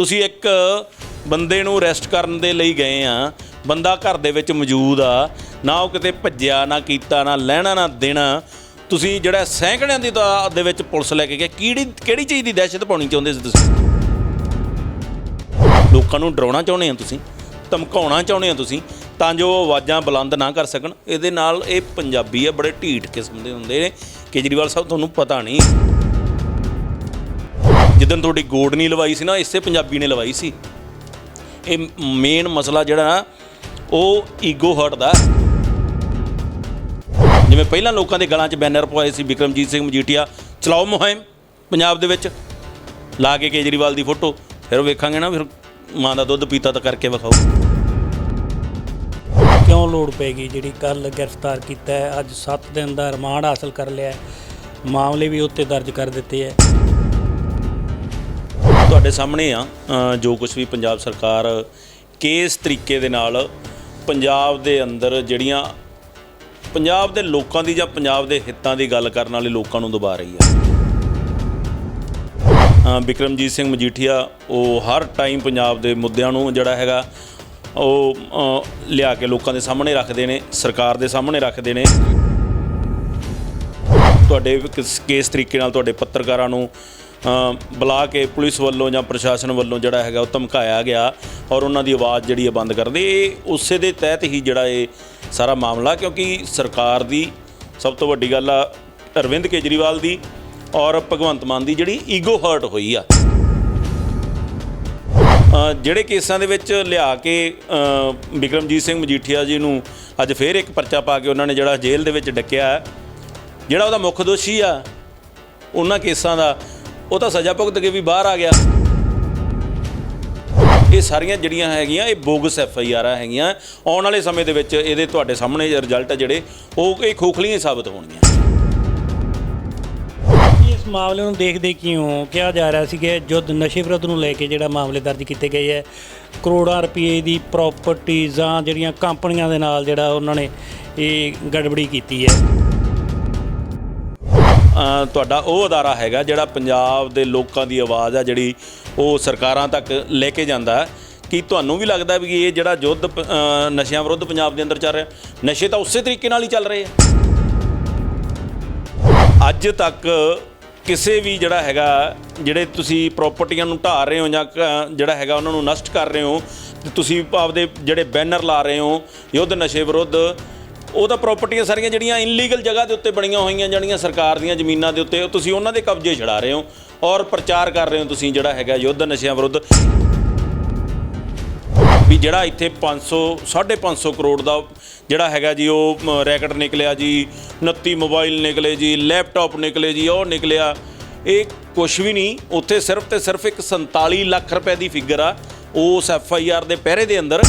ਤੁਸੀਂ ਇੱਕ ਬੰਦੇ ਨੂੰ ਅਰੈਸਟ ਕਰਨ ਦੇ ਲਈ ਗਏ ਆ, ਬੰਦਾ ਘਰ ਦੇ ਵਿੱਚ ਮੌਜੂਦ ਆ, ਨਾ ਉਹ ਕਿਤੇ ਭੱਜਿਆ, ਨਾ ਕੀਤਾ, ਨਾ ਲੈਣਾ, ਨਾ ਦੇਣਾ, ਤੁਸੀਂ ਜਿਹੜਾ ਸੈਂਕੜਿਆਂ ਦੀ ਤਾਂ ਦੇ ਵਿੱਚ ਪੁਲਿਸ ਲੈ ਕੇ ਗਿਆ ਕਿਹੜੀ ਕਿਹੜੀ ਚੀਜ਼ ਦੀ ਦਹਿਸ਼ਤ ਪਾਉਣੀ ਚਾਹੁੰਦੇ ਸੀ ਤੁਸੀਂ? ਲੋਕਾਂ ਨੂੰ ਡਰਾਉਣਾ ਚਾਹੁੰਦੇ ਆ ਤੁਸੀਂ, ਧਮਕਾਉਣਾ ਚਾਹੁੰਦੇ ਆ ਤੁਸੀਂ, ਤਾਂ ਜੋ ਆਵਾਜ਼ਾਂ ਬੁਲੰਦ ਨਾ ਕਰ ਸਕਣ। ਇਹਦੇ ਨਾਲ ਇਹ ਪੰਜਾਬੀ ਆ, ਬੜੇ ਢੀਠ ਕਿਸਮ ਦੇ ਹੁੰਦੇ ਨੇ। ਕੇਜਰੀਵਾਲ ਸਾਹਿਬ, ਤੁਹਾਨੂੰ ਪਤਾ ਨਹੀਂ। ਜਿੱਦਣ ਤੁਹਾਡੀ ਗੋਡ ਨਹੀਂ ਲਵਾਈ ਸੀ ਨਾ, ਇਸੇ ਪੰਜਾਬੀ ਨੇ ਲਵਾਈ ਸੀ। ਇਹ ਮੇਨ ਮਸਲਾ ਜਿਹੜਾ ਨਾ, ਉਹ ਈਗੋ ਹਰਟ ਦਾ। ਜਿਵੇਂ ਪਹਿਲਾਂ ਲੋਕਾਂ ਦੇ ਗਲਾਂ 'ਚ ਬੈਨਰ ਪਵਾਏ ਸੀ ਵਿਕਰਮਜੀਤ ਸਿੰਘ ਮਜੀਠੀਆ, ਚਲਾਓ ਮੁਹਿੰਮ ਪੰਜਾਬ ਦੇ ਵਿੱਚ। ਲਾ ਕੇ ਕੇਜਰੀਵਾਲ ਦੀ ਫੋਟੋ, ਫਿਰ ਵੇਖਾਂਗੇ ਨਾ, ਫਿਰ ਮਾਂ ਦਾ ਦੁੱਧ ਪੀਤਾ ਤਾਂ ਕਰਕੇ ਵਿਖਾਓ। ਕਿਉਂ ਲੋੜ ਪੈਗੀ ਜਿਹੜੀ ਕੱਲ ਗ੍ਰਿਫਤਾਰ ਕੀਤਾ ਅੱਜ 7 ਦਿਨ ਦਾ ਰਿਮਾਂਡ ਹਾਸਲ ਕਰ ਲਿਆ ਮਾਮਲੇ ਵੀ ਉੱਤੇ ਦਰਜ ਕਰ ਦਿੱਤੇ ਹੈ। ਤੁਹਾਡੇ ਸਾਹਮਣੇ ਆ ਜੋ ਕੁਝ ਵੀ ਪੰਜਾਬ ਸਰਕਾਰ ਕਿਸ ਤਰੀਕੇ ਦੇ ਨਾਲ ਪੰਜਾਬ ਦੇ ਅੰਦਰ ਜਿਹੜੀਆਂ ਪੰਜਾਬ ਦੇ ਲੋਕਾਂ ਦੀ ਜਾਂ ਪੰਜਾਬ ਦੇ ਹਿੱਤਾਂ ਦੀ ਗੱਲ ਕਰਨ ਵਾਲੇ ਲੋਕਾਂ ਨੂੰ ਦਬਾ ਰਹੀ ਆ। ਅ, ਬਿਕਰਮਜੀਤ ਸਿੰਘ ਮਜੀਠੀਆ ਉਹ ਹਰ ਟਾਈਮ ਪੰਜਾਬ ਦੇ ਮੁੱਦਿਆਂ ਨੂੰ ਜਿਹੜਾ ਹੈਗਾ ਉਹ ਲਿਆ ਕੇ ਲੋਕਾਂ ਦੇ ਸਾਹਮਣੇ ਰੱਖਦੇ ਨੇ ਸਰਕਾਰ ਦੇ ਸਾਹਮਣੇ ਰੱਖਦੇ ਨੇ। ਤੁਹਾਡੇ ਕਿਸ ਕਿਸ ਤਰੀਕੇ ਨਾਲ ਤੁਹਾਡੇ ਪੱਤਰਕਾਰਾਂ ਨੂੰ ਬੁਲਾ ਕੇ ਪੁਲਿਸ ਵੱਲੋਂ ਜਾਂ ਪ੍ਰਸ਼ਾਸਨ ਵੱਲੋਂ ਜਿਹੜਾ ਹੈਗਾ ਉਹ ਧਮਕਾਇਆ ਗਿਆ ਔਰ ਉਹਨਾਂ ਦੀ ਆਵਾਜ਼ ਜਿਹੜੀ ਹੈ ਬੰਦ ਕਰਦੇ ਇਹ ਉਸੇ ਦੇ ਤਹਿਤ ਹੀ ਜਿਹੜਾ ਇਹ ਸਾਰਾ ਮਾਮਲਾ ਕਿਉਂਕਿ ਸਰਕਾਰ ਦੀ ਸਭ ਤੋਂ ਵੱਡੀ ਗੱਲ ਆ ਅਰਵਿੰਦ ਕੇਜਰੀਵਾਲ ਦੀ ਔਰ ਭਗਵੰਤ ਮਾਨ ਦੀ ਜਿਹੜੀ ਈਗੋ ਹਰਟ ਹੋਈ ਆ। ਜਿਹੜੇ ਕੇਸਾਂ ਦੇ ਵਿੱਚ ਲਿਆ ਕੇ ਅ, ਬਿਕਰਮਜੀਤ ਸਿੰਘ ਮਜੀਠੀਆ ਜੀ ਨੂੰ ਅੱਜ ਫੇਰ ਇੱਕ ਪਰਚਾ ਪਾ ਕੇ ਉਹਨਾਂ ਨੇ ਜਿਹੜਾ ਜੇਲ੍ਹ ਦੇ ਵਿੱਚ ਡੱਕਿਆ ਜਿਹੜਾ ਉਹਦਾ ਮੁੱਖ ਦੋਸ਼ੀ ਆ ਉਹਨਾਂ ਕੇਸਾਂ ਦਾ ਉਹ ਤਾਂ ਸਜ਼ਾ ਭੁਗਤ ਕੇ ਵੀ ਬਾਹਰ ਆ ਗਿਆ। ਇਹ ਸਾਰੀਆਂ ਜਿਹੜੀਆਂ ਹੈਗੀਆਂ, ਇਹ ਬੋਗਸ ਐਫ ਆਈ ਆਰਾਂ ਹੈਗੀਆਂ। ਆਉਣ ਵਾਲੇ ਸਮੇਂ ਦੇ ਵਿੱਚ ਇਹਦੇ ਤੁਹਾਡੇ ਸਾਹਮਣੇ ਰਿਜ਼ਲਟ ਜਿਹੜੇ, ਉਹ ਇਹ ਖੋਖਲੀਆਂ ਸਾਬਤ ਹੋਣਗੀਆਂ। ਇਸ ਮਾਮਲੇ ਨੂੰ ਦੇਖਦੇ ਕਿਉਂ? ਕਿਹਾ ਜਾ ਰਿਹਾ ਸੀ ਕਿ ਜੁੱਧ ਨਸ਼ੇ ਵਿਰੁੱਧ ਨੂੰ ਲੈ ਕੇ ਜਿਹੜਾ ਮਾਮਲੇ ਦਰਜ ਕੀਤੇ ਗਏ ਹੈ, ਕਰੋੜਾਂ ਰੁਪਏ ਦੀ ਪ੍ਰਾਪਰਟੀਜ਼ਾਂ ਜਿਹੜੀਆਂ ਕੰਪਨੀਆਂ ਦੇ ਨਾਲ ਜਿਹੜਾ ਉਹਨਾਂ ਨੇ ਇਹ ਗੜਬੜੀ ਕੀਤੀ ਹੈ। ਤੁਹਾਡਾ ਉਹ ਅਦਾਰਾ ਹੈਗਾ ਜਿਹੜਾ ਪੰਜਾਬ ਦੇ ਲੋਕਾਂ ਦੀ ਆਵਾਜ਼ ਆ ਜਿਹੜੀ ਉਹ ਸਰਕਾਰਾਂ ਤੱਕ ਲੈ ਕੇ ਜਾਂਦਾ ਹੈ। ਕੀ ਤੁਹਾਨੂੰ ਵੀ ਲੱਗਦਾ ਵੀ ਇਹ ਜਿਹੜਾ ਯੁੱਧ ਨਸ਼ਿਆਂ ਵਿਰੁੱਧ ਪੰਜਾਬ ਦੇ ਅੰਦਰ ਚੱਲ ਰਿਹਾ ਨਸ਼ੇ ਤਾਂ ਉਸੇ ਤਰੀਕੇ ਨਾਲ ਹੀ ਚੱਲ ਰਹੇ ਆ ਅੱਜ ਤੱਕ ਕਿਸੇ ਵੀ ਜਿਹੜਾ ਹੈਗਾ, ਜਿਹੜੇ ਤੁਸੀਂ ਪ੍ਰਾਪਰਟੀਆਂ ਨੂੰ ਢਾਹ ਰਹੇ ਹੋ ਜਾਂ ਕ- ਜਿਹੜਾ ਹੈਗਾ ਉਹਨਾਂ ਨੂੰ ਨਸ਼ਟ ਕਰ ਰਹੇ ਹੋ ਤੁਸੀਂ ਆਪਦੇ ਜਿਹੜੇ ਬੈਨਰ ਲਾ ਰਹੇ ਹੋ, ਯੁੱਧ ਨਸ਼ੇ ਵਿਰੁੱਧ ਉਹ ਤਾਂ ਪ੍ਰਾਪਰਟੀਆਂ ਸਾਰੀਆਂ ਜਿਹੜੀਆਂ ਇਨਲੀਗਲ ਜਗ੍ਹਾ ਦੇ ਉੱਤੇ ਬਣੀਆਂ ਹੋਈਆਂ ਜਿਹੜੀਆਂ ਸਰਕਾਰ ਦੀਆਂ ਜ਼ਮੀਨਾਂ ਦੇ ਉੱਤੇ ਤੁਸੀਂ ਉਹਨਾਂ ਦੇ ਕਬਜ਼ੇ ਛਡਾ ਰਹੇ ਹੋ ਔਰ ਪ੍ਰਚਾਰ ਕਰ ਰਹੇ ਹੋ ਤੁਸੀਂ ਜਿਹੜਾ ਹੈਗਾ ਯੁੱਧ ਨਸ਼ਿਆਂ ਵਿਰੁੱਧ। ਵੀ ਜਿਹੜਾ ਇੱਥੇ 500 550 ਕਰੋੜ ਦਾ ਜਿਹੜਾ ਹੈਗਾ ਜੀ, ਉਹ ਰੈਕਟ ਨਿਕਲਿਆ ਜੀ 29 ਮੋਬਾਈਲ ਨਿਕਲੇ ਜੀ, ਲੈਪਟਾਪ ਨਿਕਲੇ ਜੀ, ਉਹ ਨਿਕਲਿਆ। ਇਹ ਕੁਝ ਵੀ ਨਹੀਂ, ਉੱਥੇ ਸਿਰਫ ਤੇ ਸਿਰਫ ਇੱਕ 47 ਲੱਖ ਰੁਪਏ ਦੀ ਫਿਗਰ ਆ, ਉਸ ਐਫ ਆਈ ਆਰ ਦੇ ਪਹਿਰੇ ਦੇ ਅੰਦਰ।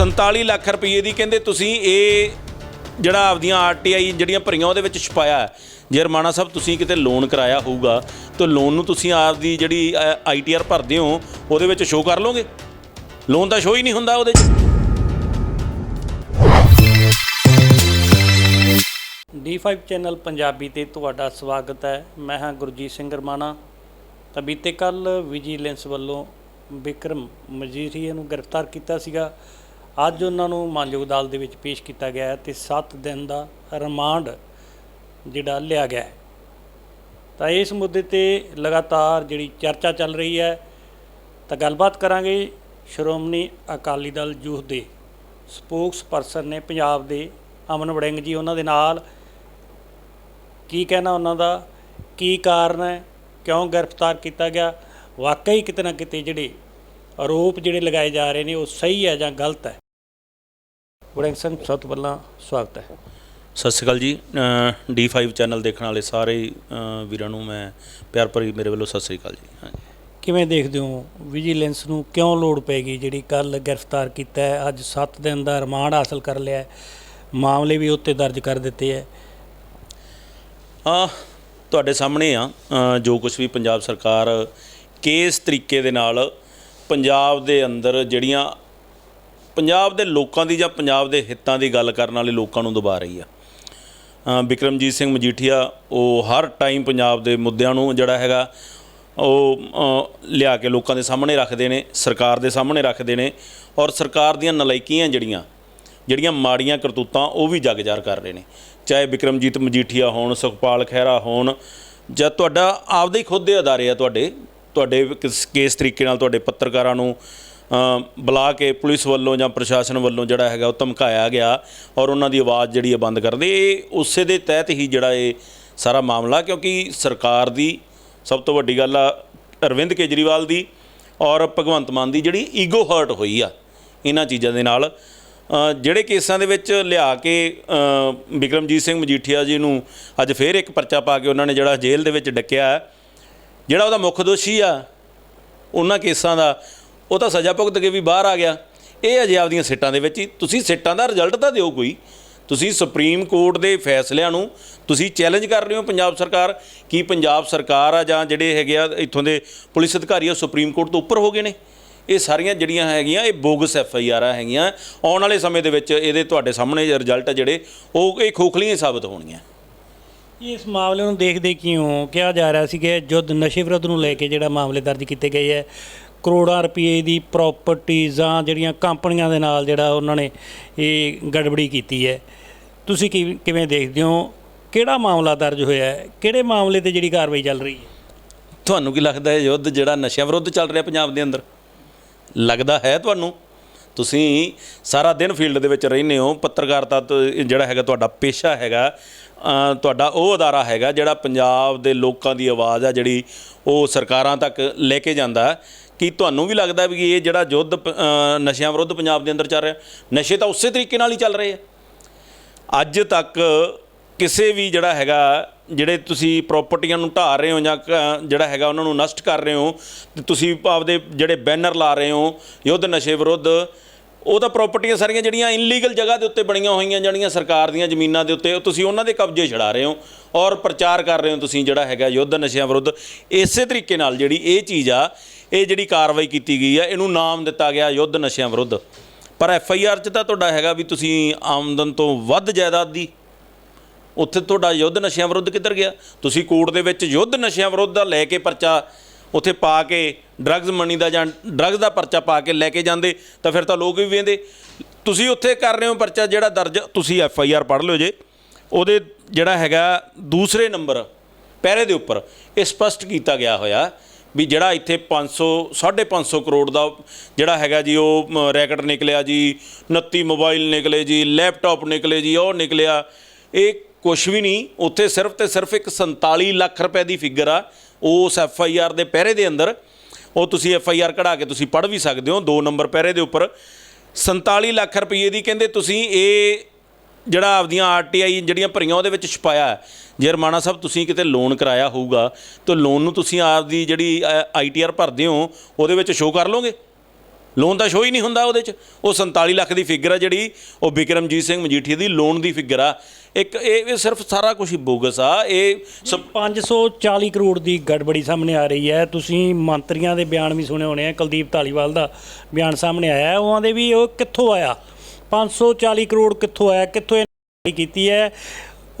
47 ਲੱਖ ਰੁਪਏ ਦੀ ਕਹਿੰਦੇ ਤੁਸੀਂ ਇਹ ਜਿਹੜਾ ਆਪਦੀਆਂ ਆਰਟੀਆਈ ਜਿਹੜੀਆਂ ਭਰੀਆਂ ਉਹਦੇ ਵਿੱਚ ਛਪਾਇਆ ਜੇ ਰਮਾਣਾ ਸਾਹਿਬ, ਤੁਸੀਂ ਕਿਤੇ ਲੋਨ ਕਰਾਇਆ ਹੋਊਗਾ, ਤਾਂ ਲੋਨ ਨੂੰ ਤੁਸੀਂ ਆਪਦੀ ਜਿਹੜੀ ਆਈਟੀਆਰ ਭਰਦੇ ਹੋ, ਉਹਦੇ ਵਿੱਚ ਸ਼ੋਅ ਕਰ ਲਓਗੇ? ਲੋਨ ਤਾਂ ਸ਼ੋਅ ਹੀ ਨਹੀਂ ਹੁੰਦਾ ਉਹਦੇ 'ਚ। D5 ਚੈਨਲ ਪੰਜਾਬੀ ਤੇ ਤੁਹਾਡਾ ਸਵਾਗਤ ਹੈ। ਮੈਂ ਹਾਂ ਗੁਰਜੀਤ ਸਿੰਘ ਰਮਾਣਾ। ਤਾਂ ਬੀਤੇ ਕੱਲ ਵਿਜੀਲੈਂਸ ਵੱਲੋਂ ਵਿਕਰਮ ਮਜੀਠੀਆ ਨੂੰ ਗ੍ਰਿਫਤਾਰ ਕੀਤਾ ਸੀਗਾ। ਅੱਜ ਉਹਨਾਂ ਨੂੰ ਮਾਨਯੋਗ ਅਦਾਲਤ ਦੇ ਵਿੱਚ ਪੇਸ਼ ਕੀਤਾ ਗਿਆ ਹੈ ਤੇ 7 ਦਿਨ ਦਾ ਰਿਮਾਂਡ ਜਿਹੜਾ ਲਿਆ ਗਿਆ ਹੈ। ਤਾਂ ਇਸ ਮੁੱਦੇ ਤੇ ਲਗਾਤਾਰ ਜਿਹੜੀ ਚਰਚਾ ਚੱਲ ਰਹੀ ਹੈ, ਤਾਂ ਗੱਲਬਾਤ ਕਰਾਂਗੇ ਸ਼੍ਰੋਮਣੀ ਅਕਾਲੀ ਦਲ ਯੂਥ ਦੇ ਸਪੋਕਸ ਪਰਸਨ ਨੇ ਪੰਜਾਬ ਦੇ ਅਮਨ ਵੜਿੰਗ ਜੀ, ਉਹਨਾਂ ਦੇ ਨਾਲ। ਕੀ ਕਹਿਣਾ ਉਹਨਾਂ ਦਾ? ਕੀ ਕਾਰਨ ਹੈ? ਕਿਉਂ ਗ੍ਰਿਫਤਾਰ ਕੀਤਾ ਗਿਆ? ਵਾਕਈ ਕਿਤੇ ਨਾ ਕਿਤੇ ਜਿਹੜੇ ਆਰੋਪ ਜਿਹੜੇ ਲਗਾਏ ਜਾ ਰਹੇ ਨੇ, ਉਹ ਸਹੀ ਹੈ ਜਾਂ ਗਲਤ ਹੈ? ਵੜਿੰਗ ਸਿੰਘ ਸਭ ਤੋਂ ਪਹਿਲਾਂ ਸਵਾਗਤ ਹੈ। ਸਤਿ ਸ਼੍ਰੀ ਅਕਾਲ ਜੀ। D5 ਚੈਨਲ ਦੇਖਣ ਵਾਲੇ ਸਾਰੇ ਵੀਰਾਂ ਨੂੰ ਮੈਂ ਪਿਆਰ ਭਰੀ ਮੇਰੇ ਵੱਲੋਂ ਸਤਿ ਸ਼੍ਰੀ ਅਕਾਲ ਜੀ। ਹਾਂਜੀ। ਕਿਵੇਂ ਦੇਖਦੇ ਹੋ? ਵਿਜੀਲੈਂਸ ਨੂੰ ਕਿਉਂ ਲੋੜ ਪੈਗੀ ਜਿਹੜੀ ਕੱਲ ਗ੍ਰਿਫਤਾਰ ਕੀਤਾ ਹੈ? ਅੱਜ 7 ਦਿਨ ਦਾ ਰਿਮਾਂਡ ਹਾਸਲ ਕਰ ਲਿਆ ਮਾਮਲੇ ਵੀ ਉੱਤੇ ਦਰਜ ਕਰ ਦਿੱਤੇ ਹੈ। ਆ ਤੁਹਾਡੇ ਸਾਹਮਣੇ ਆ ਜੋ ਕੁਝ ਵੀ ਪੰਜਾਬ ਸਰਕਾਰ ਕਿਸ ਤਰੀਕੇ ਦੇ ਨਾਲ ਪੰਜਾਬ ਦੇ ਅੰਦਰ ਜਿਹੜੀਆਂ ਪੰਜਾਬ ਦੇ ਲੋਕਾਂ ਦੀ ਜਾਂ ਪੰਜਾਬ ਦੇ ਹਿੱਤਾਂ ਦੀ ਗੱਲ ਕਰਨ ਵਾਲੇ ਲੋਕਾਂ ਨੂੰ ਦਬਾ ਰਹੀ ਆ। ਬਿਕਰਮਜੀਤ ਸਿੰਘ ਮਜੀਠੀਆ, ਉਹ ਹਰ ਟਾਈਮ ਪੰਜਾਬ ਦੇ ਮੁੱਦਿਆਂ ਨੂੰ ਜਿਹੜਾ ਹੈਗਾ, ਉਹ ਲਿਆ ਕੇ ਲੋਕਾਂ ਦੇ ਸਾਹਮਣੇ ਰੱਖਦੇ ਨੇ, ਸਰਕਾਰ ਦੇ ਸਾਹਮਣੇ ਰੱਖਦੇ ਨੇ ਔਰ ਸਰਕਾਰ ਦੀਆਂ ਨਲਾਇਕੀਆਂ ਜਿਹੜੀਆਂ ਜਿਹੜੀਆਂ ਮਾੜੀਆਂ ਕਰਤੂਤਾਂ ਉਹ ਵੀ ਜਗਜਾਰ ਕਰ ਰਹੇ ਨੇ। ਚਾਹੇ ਵਿਕਰਮਜੀਤ ਮਜੀਠੀਆ ਹੋਣ, ਸੁਖਪਾਲ ਖਹਿਰਾ ਹੋਣ, ਜਾਂ ਤੁਹਾਡਾ ਆਪਦੇ ਹੀ ਖੁਦ ਦੇ ਅਦਾਰੇ ਆ ਤੁਹਾਡੇ ਤੁਹਾਡੇ ਕਿਸ, ਕੇਸ ਤਰੀਕੇ ਨਾਲ ਤੁਹਾਡੇ ਪੱਤਰਕਾਰਾਂ ਨੂੰ ਬੁਲਾ ਕੇ ਪੁਲਿਸ ਵੱਲੋਂ ਜਾਂ ਪ੍ਰਸ਼ਾਸਨ ਵੱਲੋਂ ਜਿਹੜਾ ਹੈਗਾ ਉਹ ਧਮਕਾਇਆ ਗਿਆ ਔਰ ਉਹਨਾਂ ਦੀ ਆਵਾਜ਼ ਜਿਹੜੀ ਹੈ ਬੰਦ ਕਰਦੇ ਇਹ ਉਸੇ ਦੇ ਤਹਿਤ ਹੀ ਜਿਹੜਾ ਇਹ ਸਾਰਾ ਮਾਮਲਾ ਕਿਉਂਕਿ ਸਰਕਾਰ ਦੀ ਸਭ ਤੋਂ ਵੱਡੀ ਗੱਲ ਆ ਅਰਵਿੰਦ ਕੇਜਰੀਵਾਲ ਦੀ ਔਰ ਭਗਵੰਤ ਮਾਨ ਦੀ ਜਿਹੜੀ ਈਗੋ ਹਰਟ ਹੋਈ ਆ ਇਹਨਾਂ ਚੀਜ਼ਾਂ ਦੇ ਨਾਲ। ਜਿਹੜੇ ਕੇਸਾਂ ਦੇ ਵਿੱਚ ਲਿਆ ਕੇ ਅ, ਬਿਕਰਮਜੀਤ ਸਿੰਘ ਮਜੀਠੀਆ ਜੀ ਨੂੰ ਅੱਜ ਫੇਰ ਇੱਕ ਪਰਚਾ ਪਾ ਕੇ ਉਹਨਾਂ ਨੇ ਜਿਹੜਾ ਜੇਲ੍ਹ ਦੇ ਵਿੱਚ ਡੱਕਿਆ ਜਿਹੜਾ ਉਹਦਾ ਮੁੱਖ ਦੋਸ਼ੀ ਆ ਉਹਨਾਂ ਕੇਸਾਂ ਦਾ ਉਹ ਤਾਂ ਸਜ਼ਾ ਭੁਗਤ ਕੇ ਵੀ ਬਾਹਰ ਆ ਗਿਆ। ਇਹ ਅਜੇ ਆਪਦੀਆਂ ਸਿੱਟਾਂ ਦੇ ਵਿੱਚ ਹੀ। ਤੁਸੀਂ ਸਿੱਟਾਂ ਦਾ ਰਿਜ਼ਲਟ ਤਾਂ ਦਿਓ ਕੋਈ। ਤੁਸੀਂ ਸੁਪਰੀਮ ਕੋਰਟ ਦੇ ਫੈਸਲਿਆਂ ਨੂੰ ਤੁਸੀਂ ਚੈਲੰਜ ਕਰ ਰਹੇ ਹੋ ਪੰਜਾਬ ਸਰਕਾਰ। ਕੀ ਪੰਜਾਬ ਸਰਕਾਰ ਆ ਜਾਂ ਜਿਹੜੇ ਹੈਗੇ ਆ ਇੱਥੋਂ ਦੇ ਪੁਲਿਸ ਅਧਿਕਾਰੀ ਆ ਸੁਪਰੀਮ ਕੋਰਟ ਤੋਂ ਉੱਪਰ ਹੋ ਗਏ ਨੇ? ਇਹ ਸਾਰੀਆਂ ਜਿਹੜੀਆਂ ਹੈਗੀਆਂ, ਇਹ ਬੋਗਸ ਐਫ ਆਈ ਆਰ ਹੈਗੀਆਂ। ਆਉਣ ਵਾਲੇ ਸਮੇਂ ਦੇ ਵਿੱਚ ਇਹਦੇ ਤੁਹਾਡੇ ਸਾਹਮਣੇ ਰਿਜ਼ਲਟ ਆ ਜਿਹੜੇ, ਉਹ ਇਹ ਖੋਖਲੀਆਂ ਸਾਬਤ ਹੋਣਗੀਆਂ। ਇਸ ਮਾਮਲੇ ਨੂੰ ਦੇਖਦੇ ਕਿਉਂ ਕਿਹਾ ਜਾ ਰਿਹਾ ਸੀ ਕਿ ਜੁੱਧ ਨਸ਼ੇ ਵਿਰੁੱਧ ਨੂੰ ਲੈ ਕੇ ਜਿਹੜਾ ਮਾਮਲੇ ਦਰਜ ਕੀਤੇ ਗਏ ਹੈ ਕਰੋੜਾਂ ਰੁਪਏ ਦੀ ਪ੍ਰਾਪਰਟੀਜ਼ਾਂ ਜਿਹੜੀਆਂ ਕੰਪਨੀਆਂ ਦੇ ਨਾਲ ਜਿਹੜਾ ਉਹਨਾਂ ਨੇ ਇਹ ਗੜਬੜੀ ਕੀਤੀ ਹੈ। ਤੁਸੀਂ ਕੀ ਕਿਵੇਂ ਦੇਖਦੇ ਹੋ? ਕਿਹੜਾ ਮਾਮਲਾ ਦਰਜ ਹੋਇਆ ਹੈ? ਕਿਹੜੇ ਮਾਮਲੇ ਤੇ ਜਿਹੜੀ ਕਾਰਵਾਈ ਚੱਲ ਰਹੀ ਹੈ? ਤੁਹਾਨੂੰ ਕੀ ਲੱਗਦਾ ਹੈ ਯੁੱਧ ਜਿਹੜਾ ਨਸ਼ਿਆਂ ਵਿਰੁੱਧ ਚੱਲ ਰਿਹਾ ਪੰਜਾਬ ਦੇ ਅੰਦਰ? ਲੱਗਦਾ ਹੈ ਤੁਹਾਨੂੰ? ਤੁਸੀਂ ਸਾਰਾ ਦਿਨ ਫੀਲਡ ਦੇ ਵਿੱਚ ਰਹਿੰਦੇ ਹੋ। ਪੱਤਰਕਾਰਤਾ ਤੋਂ ਜਿਹੜਾ ਹੈਗਾ ਤੁਹਾਡਾ ਪੇਸ਼ਾ ਹੈਗਾ ਤੁਹਾਡਾ ਉਹ ਅਦਾਰਾ ਹੈਗਾ ਜਿਹੜਾ ਪੰਜਾਬ ਦੇ ਲੋਕਾਂ ਦੀ ਆਵਾਜ਼ ਆ ਜਿਹੜੀ ਉਹ ਸਰਕਾਰਾਂ ਤੱਕ ਲੈ ਕੇ ਜਾਂਦਾ। ਕੀ ਤੁਹਾਨੂੰ ਵੀ ਲੱਗਦਾ ਵੀ ਇਹ ਜਿਹੜਾ ਯੁੱਧ ਨਸ਼ਿਆਂ ਵਿਰੁੱਧ ਪੰਜਾਬ ਦੇ ਅੰਦਰ ਚੱਲ ਰਿਹਾ? ਨਸ਼ੇ ਤਾਂ ਉਸੇ ਤਰੀਕੇ ਨਾਲ ਹੀ ਚੱਲ ਰਹੇ ਆ। ਅੱਜ ਤੱਕ ਕਿਸੇ ਵੀ ਜਿਹੜਾ ਹੈਗਾ, ਜਿਹੜੇ ਤੁਸੀਂ ਪ੍ਰਾਪਰਟੀਆਂ ਨੂੰ ਢਾਹ ਰਹੇ ਹੋ ਜਾਂ ਕ- ਜਿਹੜਾ ਹੈਗਾ ਉਹਨਾਂ ਨੂੰ ਨਸ਼ਟ ਕਰ ਰਹੇ ਹੋ, ਤੇ ਤੁਸੀਂ ਆਪਦੇ ਜਿਹੜੇ ਬੈਨਰ ਲਾ ਰਹੇ ਹੋ, ਯੁੱਧ ਨਸ਼ੇ ਵਿਰੁੱਧ, ਉਹ ਤਾਂ ਪ੍ਰਾਪਰਟੀਆਂ ਸਾਰੀਆਂ ਜਿਹੜੀਆਂ ਇਨਲੀਗਲ ਜਗ੍ਹਾ ਦੇ ਉੱਤੇ ਬਣੀਆਂ ਹੋਈਆਂ ਜਿਹੜੀਆਂ ਸਰਕਾਰ ਦੀਆਂ ਜ਼ਮੀਨਾਂ ਦੇ ਉੱਤੇ ਤੁਸੀਂ ਉਹਨਾਂ ਦੇ ਕਬਜ਼ੇ ਛਡਾ ਰਹੇ ਹੋ ਔਰ ਪ੍ਰਚਾਰ ਕਰ ਰਹੇ ਹੋ ਤੁਸੀਂ ਜਿਹੜਾ ਹੈਗਾ ਯੁੱਧ ਨਸ਼ਿਆਂ ਵਿਰੁੱਧ। ਇਸੇ ਤਰੀਕੇ ਨਾਲ ਜਿਹੜੀ ਇਹ ਚੀਜ਼ ਆ ਇਹ ਜਿਹੜੀ ਕਾਰਵਾਈ ਕੀਤੀ ਗਈ ਆ, ਇਹਨੂੰ ਨਾਮ ਦਿੱਤਾ ਗਿਆ ਯੁੱਧ ਨਸ਼ਿਆਂ ਵਿਰੁੱਧ। ਪਰ ਐਫ ਆਈ ਆਰ 'ਚ ਤਾਂ ਤੁਹਾਡਾ ਹੈਗਾ ਵੀ ਤੁਸੀਂ ਆਮਦਨ ਤੋਂ ਵੱਧ ਜਾਇਦਾਦ ਦੀ। ਉੱਥੇ ਤੁਹਾਡਾ ਯੁੱਧ ਨਸ਼ਿਆਂ ਵਿਰੁੱਧ ਕਿੱਧਰ ਗਿਆ? ਤੁਸੀਂ ਕੋਰਟ ਦੇ ਵਿੱਚ ਯੁੱਧ ਨਸ਼ਿਆਂ ਵਿਰੁੱਧ ਦਾ ਲੈ ਕੇ ਪਰਚਾ ਉੱਥੇ ਪਾ ਕੇ ਡਰੱਗਸ ਮਨੀ ਦਾ ਜਾਂ ਡਰੱਗਸ ਦਾ ਪਰਚਾ ਪਾ ਕੇ ਲੈ ਕੇ ਜਾਂਦੇ, ਤਾਂ ਫਿਰ ਤਾਂ ਲੋਕ ਵੀ ਵੇਂਦੇ ਤੁਸੀਂ ਉੱਥੇ ਕਰ ਰਹੇ ਹੋ ਪਰਚਾ ਜਿਹੜਾ ਦਰਜ, ਤੁਸੀਂ ਐਫ ਆਈ ਆਰ ਪੜ੍ਹ ਲਿਓ ਜੇ। ਉਹਦੇ ਜਿਹੜਾ ਹੈਗਾ ਦੂਸਰੇ ਨੰਬਰ, ਪਹਿਰੇ ਦੇ ਉੱਪਰ, ਇਹ ਸਪਸ਼ਟ ਕੀਤਾ ਗਿਆ ਹੋਇਆ ਵੀ ਜਿਹੜਾ ਇੱਥੇ 500 550 ਕਰੋੜ ਦਾ ਜਿਹੜਾ ਹੈਗਾ ਜੀ, ਉਹ ਰੈਕਟ ਨਿਕਲਿਆ ਜੀ 29 ਮੋਬਾਈਲ ਨਿਕਲੇ ਜੀ, ਲੈਪਟਾਪ ਨਿਕਲੇ ਜੀ, ਉਹ ਨਿਕਲਿਆ। ਇਹ ਕੁਝ ਵੀ ਨਹੀਂ, ਉੱਥੇ ਸਿਰਫ ਤੇ ਸਿਰਫ ਇੱਕ 47 ਲੱਖ ਰੁਪਏ ਦੀ ਫਿਗਰ ਆ, ਉਸ ਐਫ ਆਈ ਆਰ ਦੇ ਪਹਿਰੇ ਦੇ ਅੰਦਰ। ਉਹ ਤੁਸੀਂ ਐਫ ਆਈ ਆਰ ਕਢਾ ਕੇ ਤੁਸੀਂ ਪੜ੍ਹ ਵੀ ਸਕਦੇ ਹੋ, ਦੋ ਨੰਬਰ ਪਹਿਰੇ ਦੇ ਉੱਪਰ। 47 ਲੱਖ ਰੁਪਏ ਦੀ ਕਹਿੰਦੇ ਤੁਸੀਂ ਇਹ ਜਿਹੜਾ ਆਪਦੀਆਂ ਆਰਟੀਆਈ ਜਿਹੜੀਆਂ ਭਰੀਆਂ ਉਹਦੇ ਵਿੱਚ ਛਪਾਇਆ ਜੇ ਰਮਾਣਾ ਸਾਹਿਬ, ਤੁਸੀਂ ਕਿਤੇ ਲੋਨ ਕਰਾਇਆ ਹੋਊਗਾ, ਤਾਂ ਲੋਨ ਨੂੰ ਤੁਸੀਂ ਆਪਦੀ ਜਿਹੜੀ ਆਈਟੀਆਰ ਭਰਦੇ ਹੋ, ਉਹਦੇ ਵਿੱਚ ਸ਼ੋਅ ਕਰ ਲਓਗੇ? ਲੋਨ ਤਾਂ ਸ਼ੋਅ ਹੀ ਨਹੀਂ ਹੁੰਦਾ ਉਹਦੇ 'ਚ। ਉਹ 47 ਲੱਖ ਦੀ ਫਿਗਰ ਆ ਜਿਹੜੀ, ਉਹ ਬਿਕਰਮਜੀਤ ਸਿੰਘ ਮਜੀਠੀਆ ਦੀ ਲੋਨ ਦੀ ਫਿਗਰ ਆ। ਇੱਕ, ਇਹ ਸਿਰਫ ਸਾਰਾ ਕੁਝ ਹੀ ਬੋਗਸ ਆ, ਇਹ ਸਭ 540 ਕਰੋੜ ਦੀ ਗੜਬੜੀ ਸਾਹਮਣੇ ਆ ਰਹੀ ਹੈ। ਤੁਸੀਂ ਮੰਤਰੀਆਂ ਦੇ ਬਿਆਨ ਵੀ ਸੁਣੇ ਹੋਣੇ ਆ, ਕੁਲਦੀਪ ਧਾਲੀਵਾਲ ਦਾ ਬਿਆਨ ਸਾਹਮਣੇ ਆਇਆ ਹੈ। ਉਹਨਾਂ ਦੇ ਵੀ ਉਹ ਕਿੱਥੋਂ ਆਇਆ? 540 ਕਰੋੜ ਕਿੱਥੋਂ ਆਇਆ, ਕਿੱਥੋਂ ਇਹ ਕੀਤੀ ਹੈ?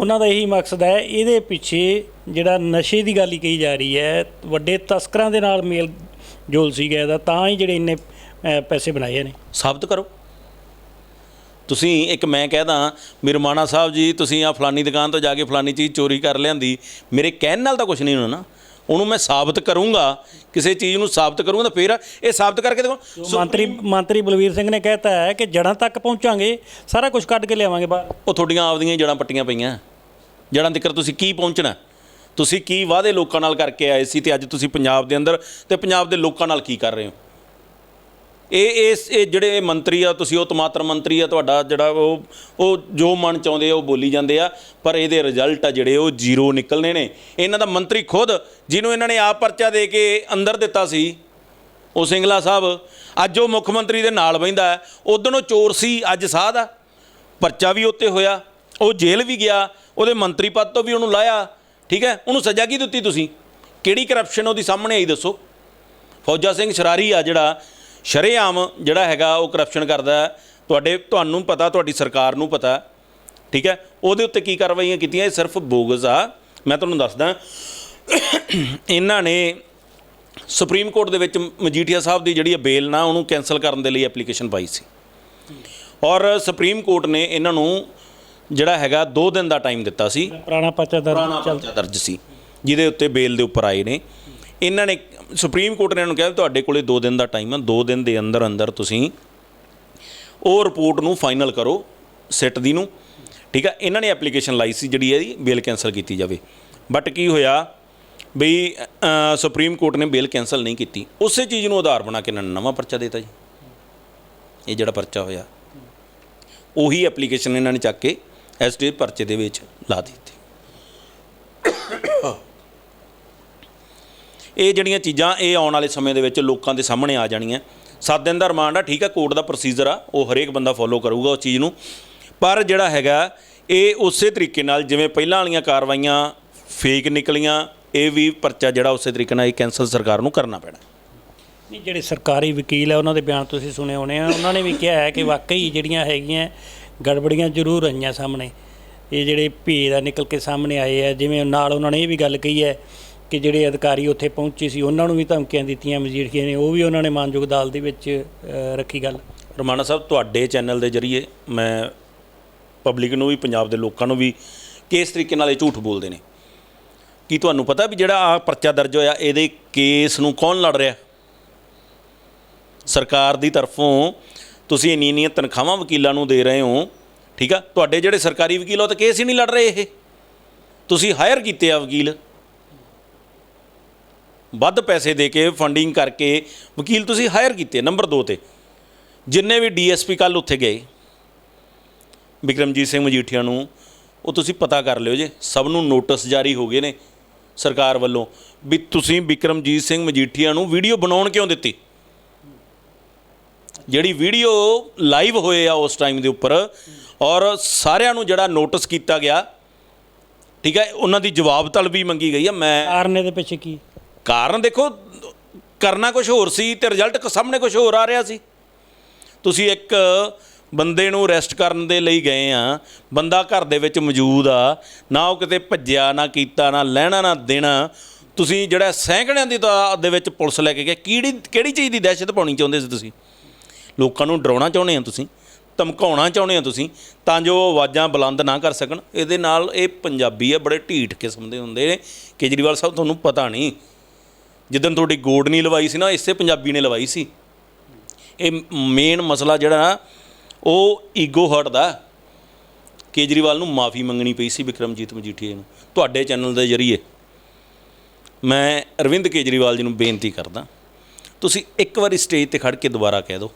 ਉਹਨਾਂ ਦਾ ਇਹੀ ਮਕਸਦ ਹੈ, ਇਹਦੇ ਪਿੱਛੇ ਜਿਹੜਾ ਨਸ਼ੇ ਦੀ ਗੱਲ ਹੀ ਕਹੀ ਜਾ ਰਹੀ ਹੈ, ਵੱਡੇ ਤਸਕਰਾਂ ਦੇ ਨਾਲ ਮੇਲ ਜੋਲ ਸੀਗਾ ਇਹਦਾ, ਤਾਂ ਹੀ ਜਿਹੜੇ ਇੰਨੇ ਪੈਸੇ ਬਣਾਏ ਨੇ ਸਾਬਤ ਕਰੋ। ਤੁਸੀਂ ਇੱਕ ਮੈਂ ਕਹਿਦਾ ਮਿਰਮਾਣਾ ਸਾਹਿਬ ਜੀ, ਤੁਸੀਂ ਆ ਫਲਾਨੀ ਦੁਕਾਨ ਤੋਂ ਜਾ ਕੇ ਫਲਾਨੀ ਚੀਜ਼ ਚੋਰੀ ਕਰ ਲਿਆਂਦੀ, ਮੇਰੇ ਕਹਿਣ ਨਾਲ ਤਾਂ ਕੁਝ ਨਹੀਂ ਹੋਣਾ ਨਾ। ਉਹਨੂੰ ਮੈਂ ਸਾਬਤ ਕਰੂੰਗਾ ਕਿਸੇ ਚੀਜ਼ ਨੂੰ ਸਾਬਤ ਕਰੂੰਗਾ ਤਾਂ ਫੇਰ ਇਹ ਸਾਬਤ ਕਰਕੇ ਦੇਖੋ। ਮੰਤਰੀ ਮੰਤਰੀ ਬਲਵੀਰ ਸਿੰਘ ਨੇ ਕਹਿਤਾ ਹੈ ਕਿ ਜੜਾਂ ਤੱਕ ਪਹੁੰਚਾਂਗੇ ਸਾਰਾ ਕੁਝ ਕੱਢ ਕੇ ਲਿਆਵਾਂਗੇ ਬਾਹਰ। ਉਹ ਤੁਹਾਡੀਆਂ ਆਪਦੀਆਂ ਜੜਾਂ ਪੱਟੀਆਂ ਪਈਆਂ। ਜੜਾਂ ਤੱਕ ਤੁਸੀਂ ਕੀ ਪਹੁੰਚਣਾ? ਤੁਸੀਂ ਕੀ ਵਾਅਦੇ ਲੋਕਾਂ ਨਾਲ ਕਰਕੇ ਆਏ ਸੀ ਤੇ ਅੱਜ ਤੁਸੀਂ ਪੰਜਾਬ ਦੇ ਅੰਦਰ ਤੇ ਪੰਜਾਬ ਦੇ ਲੋਕਾਂ ਨਾਲ ਕੀ ਕਰ ਰਹੇ ਹੋ? ਇਹ ਇਸ, ਇਹ ਜਿਹੜੇ ਮੰਤਰੀ ਆ, ਤੁਸੀਂ ਉਹ ਤਮਾਤਰ ਮੰਤਰੀ ਆ, ਤੁਹਾਡਾ ਜਿਹੜਾ ਉਹ ਉਹ ਜੋ ਮਨ ਚਾਹੁੰਦੇ ਆ, ਉਹ ਬੋਲੀ ਜਾਂਦੇ ਆ, ਪਰ ਇਹਦੇ ਰਿਜ਼ਲਟ ਆ ਜਿਹੜੇ ਉਹ ਜ਼ੀਰੋ ਨਿਕਲਨੇ ਨੇ। ਇਹਨਾਂ ਦਾ ਮੰਤਰੀ ਖੁਦ, ਜਿਹਨੂੰ ਇਹਨਾਂ ਨੇ ਆਪ ਪਰਚਾ ਦੇ ਕੇ ਅੰਦਰ ਦਿੱਤਾ ਸੀ, ਉਹ ਸਿੰਗਲਾ ਸਾਹਿਬ, ਅੱਜ ਉਹ ਮੁੱਖ ਮੰਤਰੀ ਦੇ ਨਾਲ ਬਹਿੰਦਾ ਉਦੋਂ ਉਹ ਚੋਰ ਸੀ, ਅੱਜ ਸਾਧ ਆ। ਪਰਚਾ ਵੀ ਉੱਤੇ ਹੋਇਆ, ਉਹ ਜੇਲ੍ਹ ਵੀ ਗਿਆ, ਉਹਦੇ ਮੰਤਰੀ ਪਦ ਤੋਂ ਵੀ ਉਹਨੂੰ ਲਾਇਆ, ਠੀਕ ਹੈ? ਉਹਨੂੰ ਸਜ਼ਾ ਕੀ ਦਿੱਤੀ ਤੁਸੀਂ? ਕਿਹੜੀ ਕਰਪਸ਼ਨ ਉਹਦੀ ਸਾਹਮਣੇ ਆਈ ਦੱਸੋ? ਫੌਜਾ ਸਿੰਘ ਸ਼ਰਾਰੀ ਆ ਜਿਹੜਾ ਸ਼ਰੇਆਮ ਜਿਹੜਾ ਹੈਗਾ ਉਹ ਕਰਪਸ਼ਨ ਕਰਦਾ। ਤੁਹਾਡੇ ਤੁਹਾਨੂੰ ਪਤਾ ਤੁਹਾਡੀ ਸਰਕਾਰ ਨੂੰ ਪਤਾ ਠੀਕ ਹੈ? ਉਹਦੇ ਉੱਤੇ ਕੀ ਕਾਰਵਾਈਆਂ ਕੀਤੀਆਂ? ਇਹ ਸਿਰਫ ਬੋਗਸ ਆ। ਮੈਂ ਤੁਹਾਨੂੰ ਦੱਸਦਾ ਇਹਨਾਂ ਨੇ ਸੁਪਰੀਮ ਕੋਰਟ ਦੇ ਵਿੱਚ ਮਜੀਠੀਆ ਸਾਹਿਬ ਦੀ ਜਿਹੜੀ ਬੇਲ ਨਾ ਉਹਨੂੰ ਕੈਨਸਲ ਕਰਨ ਦੇ ਲਈ ਐਪਲੀਕੇਸ਼ਨ ਪਾਈ ਸੀ। ਔਰ ਸੁਪਰੀਮ ਕੋਰਟ ਨੇ ਇਹਨਾਂ ਨੂੰ ਜਿਹੜਾ ਹੈਗਾ 2 ਦਿਨ ਦਾ ਟਾਈਮ ਦਿੱਤਾ ਸੀ। ਪੁਰਾਣਾ ਪਰਚਾ ਦਰਜ ਸੀ। ਜਿਹਦੇ ਉੱਤੇ ਬੇਲ ਦੇ ਉੱਪਰ ਆਏ ਨੇ। ਇਹਨਾਂ ਨੇ ਸੁਪਰੀਮ ਕੋਰਟ ਨੇ ਇਹਨਾਂ ਨੂੰ ਕਿਹਾ ਵੀ ਤੁਹਾਡੇ ਕੋਲੇ 2 ਦਿਨ ਦਾ ਟਾਈਮ ਹੈ 2 ਦਿਨ ਦੇ ਅੰਦਰ ਅੰਦਰ ਤੁਸੀਂ ਉਹ ਰਿਪੋਰਟ ਨੂੰ ਫਾਈਨਲ ਕਰੋ, ਸਿੱਟ ਦੀ ਨੂੰ। ਠੀਕ ਆ? ਇਹਨਾਂ ਨੇ ਐਪਲੀਕੇਸ਼ਨ ਲਾਈ ਸੀ ਜਿਹੜੀ ਇਹਦੀ ਬੇਲ ਕੈਨਸਲ ਕੀਤੀ ਜਾਵੇ। ਬਟ ਕੀ ਹੋਇਆ? ਬਈ ਸੁਪਰੀਮ ਕੋਰਟ ਨੇ ਬੇਲ ਕੈਨਸਲ ਨਹੀਂ ਕੀਤੀ। ਉਸੇ ਚੀਜ਼ ਨੂੰ ਆਧਾਰ ਬਣਾ ਕੇ ਇਹਨਾਂ ਨੇ ਨਵਾਂ ਪਰਚਾ ਦਿੱਤਾ ਜੀ। ਇਹ ਜਿਹੜਾ ਪਰਚਾ ਹੋਇਆ। ਉਹੀ ਐਪਲੀਕੇਸ਼ਨ ਇਹਨਾਂ ਨੇ ਚੱਕ ਕੇ ਐਸਟੀ ਪਰਚੇ ਦੇ ਵਿੱਚ ਲਾ ਦਿੱਤੀ। ਇਹ ਜਿਹੜੀਆਂ ਚੀਜ਼ਾਂ ਇਹ ਆਉਣ ਵਾਲੇ ਸਮੇਂ ਦੇ ਵਿੱਚ ਲੋਕਾਂ ਦੇ ਸਾਹਮਣੇ ਆ ਜਾਣੀਆਂ। 7 ਦਿਨ ਦਾ ਰਿਮਾਂਡ ਆ, ਠੀਕ ਆ, ਕੋਰਟ ਦਾ ਪ੍ਰੋਸੀਜਰ ਆ, ਉਹ ਹਰੇਕ ਬੰਦਾ ਫੋਲੋ ਕਰੂਗਾ ਉਸ ਚੀਜ਼ ਨੂੰ। ਪਰ ਜਿਹੜਾ ਹੈਗਾ, ਇਹ ਉਸੇ ਤਰੀਕੇ ਨਾਲ ਜਿਵੇਂ ਪਹਿਲਾਂ ਵਾਲੀਆਂ ਕਾਰਵਾਈਆਂ ਫੇਕ ਨਿਕਲੀਆਂ, ਇਹ ਵੀ ਪਰਚਾ ਜਿਹੜਾ ਉਸੇ ਤਰੀਕੇ ਨਾਲ ਇਹ ਕੈਂਸਲ ਸਰਕਾਰ ਨੂੰ ਕਰਨਾ ਪੈਣਾ। ਨਹੀਂ, ਜਿਹੜੇ ਸਰਕਾਰੀ ਵਕੀਲ ਹੈ ਉਹਨਾਂ ਦੇ ਬਿਆਨ ਤੁਸੀਂ ਸੁਣੇ ਹੋਣੇ ਆ। ਉਹਨਾਂ ਨੇ ਵੀ ਕਿਹਾ ਹੈ ਕਿ ਵਾਕਈ ਜਿਹੜੀਆਂ ਹੈਗੀਆਂ, ਗੜਬੜੀਆਂ ਜ਼ਰੂਰ ਆਈਆਂ ਸਾਹਮਣੇ। ਇਹ ਜਿਹੜੇ ਭੇਦ ਆ ਨਿਕਲ ਕੇ ਸਾਹਮਣੇ ਆਏ ਆ, ਜਿਵੇਂ ਨਾਲ ਉਹਨਾਂ ਨੇ ਇਹ ਵੀ ਗੱਲ ਕਹੀ ਹੈ ਕਿ ਜਿਹੜੇ ਅਧਿਕਾਰੀ ਉੱਥੇ ਪਹੁੰਚੇ ਸੀ, ਉਹਨਾਂ ਨੂੰ ਵੀ ਧਮਕੀਆਂ ਦਿੱਤੀਆਂ ਮਜੀਠੀਆ ਨੇ, ਉਹ ਵੀ ਉਹਨਾਂ ਨੇ ਮਾਨਯੋਗ ਅਦਾਲਤ ਦੇ ਵਿੱਚ ਰੱਖੀ ਗੱਲ। ਰਮਾਣਾ ਸਾਹਿਬ, ਤੁਹਾਡੇ ਚੈਨਲ ਦੇ ਜ਼ਰੀਏ ਮੈਂ ਪਬਲਿਕ ਨੂੰ ਵੀ, ਪੰਜਾਬ ਦੇ ਲੋਕਾਂ ਨੂੰ ਵੀ ਕਿਸ ਤਰੀਕੇ ਨਾਲ ਇਹ ਝੂਠ ਬੋਲਦੇ ਨੇ? ਕੀ ਤੁਹਾਨੂੰ ਪਤਾ ਵੀ ਜਿਹੜਾ ਆ ਪਰਚਾ ਦਰਜ ਹੋਇਆ, ਇਹਦੇ ਕੇਸ ਨੂੰ ਕੌਣ ਲੜ ਰਿਹਾ? ਸਰਕਾਰ ਦੀ ਤਰਫੋਂ ਤੁਸੀਂ ਇੰਨੀ ਇੰਨੀਆਂ ਤਨਖਾਹਾਂ ਵਕੀਲਾਂ ਨੂੰ ਦੇ ਰਹੇ ਹੋ, ਠੀਕ ਆ? ਤੁਹਾਡੇ ਜਿਹੜੇ ਸਰਕਾਰੀ ਵਕੀਲ ਉਹ ਤਾਂ ਕੇਸ ਹੀ ਨਹੀਂ ਲੜ ਰਹੇ ਇਹ। ਤੁਸੀਂ ਹਾਇਰ ਕੀਤੇ ਆ ਵਕੀਲ। ਵੱਧ ਪੈਸੇ ਦੇ ਕੇ ਫੰਡਿੰਗ ਕਰਕੇ ਵਕੀਲ ਤੁਸੀਂ ਹਾਇਰ ਕੀਤੇ ਨੰਬਰ 2 ਤੇ। ਜਿੰਨੇ ਵੀ ਡੀਐਸਪੀ ਕੱਲ ਉੱਥੇ ਗਏ, ਵਿਕਰਮਜੀਤ ਸਿੰਘ ਮਜੀਠੀਆ ਨੂੰ, ਉਹ ਤੁਸੀਂ ਪਤਾ ਕਰ ਲਿਓ ਜੇ, ਸਭ ਨੂੰ ਨੋਟਿਸ ਜਾਰੀ ਹੋ ਗਏ ਨੇ ਸਰਕਾਰ ਵੱਲੋਂ ਵੀ ਤੁਸੀਂ ਵਿਕਰਮਜੀਤ ਸਿੰਘ ਮਜੀਠੀਆ ਨੂੰ ਵੀਡੀਓ ਬਣਾਉਣ ਕਿਉਂ ਦਿੱਤੀ? ਜਿਹੜੀ ਵੀਡੀਓ ਲਾਈਵ ਹੋਏ ਆ ਉਸ ਟਾਈਮ ਦੇ ਉੱਪਰ, ਔਰ ਸਾਰਿਆਂ ਨੂੰ ਜਿਹੜਾ ਨੋਟਿਸ ਕੀਤਾ ਗਿਆ, ਠੀਕ ਹੈ, ਉਹਨਾਂ ਦੀ ਜਵਾਬ ਤਲਬੀ ਮੰਗੀ ਗਈ ਆ ਮੈਂ ਕਾਰਨ ਦੇ ਪਿੱਛੇ ਕੀ? ਕਾਰਨ ਦੇਖੋ, ਕਰਨਾ ਕੁਝ ਹੋਰ ਸੀ ਤੇ ਰਿਜ਼ਲਟ ਸਾਹਮਣੇ ਕੁਝ ਹੋਰ ਆ ਰਿਹਾ ਸੀ। ਤੁਸੀਂ ਇੱਕ ਬੰਦੇ ਨੂੰ ਅਰੈਸਟ ਕਰਨ ਦੇ ਲਈ ਗਏ ਆ, ਬੰਦਾ ਘਰ ਦੇ ਵਿੱਚ ਮੌਜੂਦ ਆ, ਨਾ ਉਹ ਕਿਤੇ ਭੱਜਿਆ, ਨਾ ਕੀਤਾ, ਨਾ ਲੈਣਾ, ਨਾ ਦੇਣਾ। ਤੁਸੀਂ ਜਿਹੜਾ ਸੈਂਕੜਿਆਂ ਦੀ ਤਾਂ ਦੇ ਵਿੱਚ ਪੁਲਿਸ ਲੈ ਕੇ ਗਏ, ਕਿਹੜੀ ਕਿਹੜੀ ਚੀਜ਼ ਦੀ ਦਹਿਸ਼ਤ ਪਾਉਣੀ ਚਾਹੁੰਦੇ ਸੀ ਤੁਸੀਂ? ਲੋਕਾਂ ਨੂੰ ਡਰਾਉਣਾ ਚਾਹੁੰਦੇ ਆ ਤੁਸੀਂ? ਧਮਕਾਉਣਾ ਚਾਹੁੰਦੇ ਆ ਤੁਸੀਂ? ਤਾਂ ਜੋ ਆਵਾਜ਼ਾਂ ਬੁਲੰਦ ਨਾ ਕਰ ਸਕਣ। ਇਹਦੇ ਨਾਲ ਇਹ ਪੰਜਾਬੀ ਆ, ਬੜੇ ਢੀਠ ਕਿਸਮ ਦੇ ਹੁੰਦੇ ਨੇ। ਕੇਜਰੀਵਾਲ ਸਾਹਿਬ, ਤੁਹਾਨੂੰ ਪਤਾ ਨਹੀਂ। ਜਿੱਦਣ ਤੁਹਾਡੀ ਗੋਡ ਨਹੀਂ ਲਵਾਈ ਸੀ ਨਾ ਇਸੇ ਪੰਜਾਬੀ ਨੇ ਲਵਾਈ ਸੀ। ਇਹ ਮੇਨ ਮਸਲਾ ਜਿਹੜਾ ਨਾ ਉਹ ਈਗੋ ਹਰਟ ਦਾ। ਕੇਜਰੀਵਾਲ ਨੂੰ ਮਾਫੀ ਮੰਗਣੀ ਪਈ ਸੀ ਵਿਕਰਮਜੀਤ ਮਜੀਠੀਆ ਨੂੰ ਤੁਹਾਡੇ ਚੈਨਲ ਦੇ ਜ਼ਰੀਏ। ਮੈਂ ਅਰਵਿੰਦ ਕੇਜਰੀਵਾਲ ਜੀ ਨੂੰ ਬੇਨਤੀ ਕਰਦਾ ਤੁਸੀਂ ਇੱਕ ਵਾਰੀ ਸਟੇਜ ਤੇ ਖੜ ਕੇ ਦੁਬਾਰਾ ਕਹਿ ਦਿਓ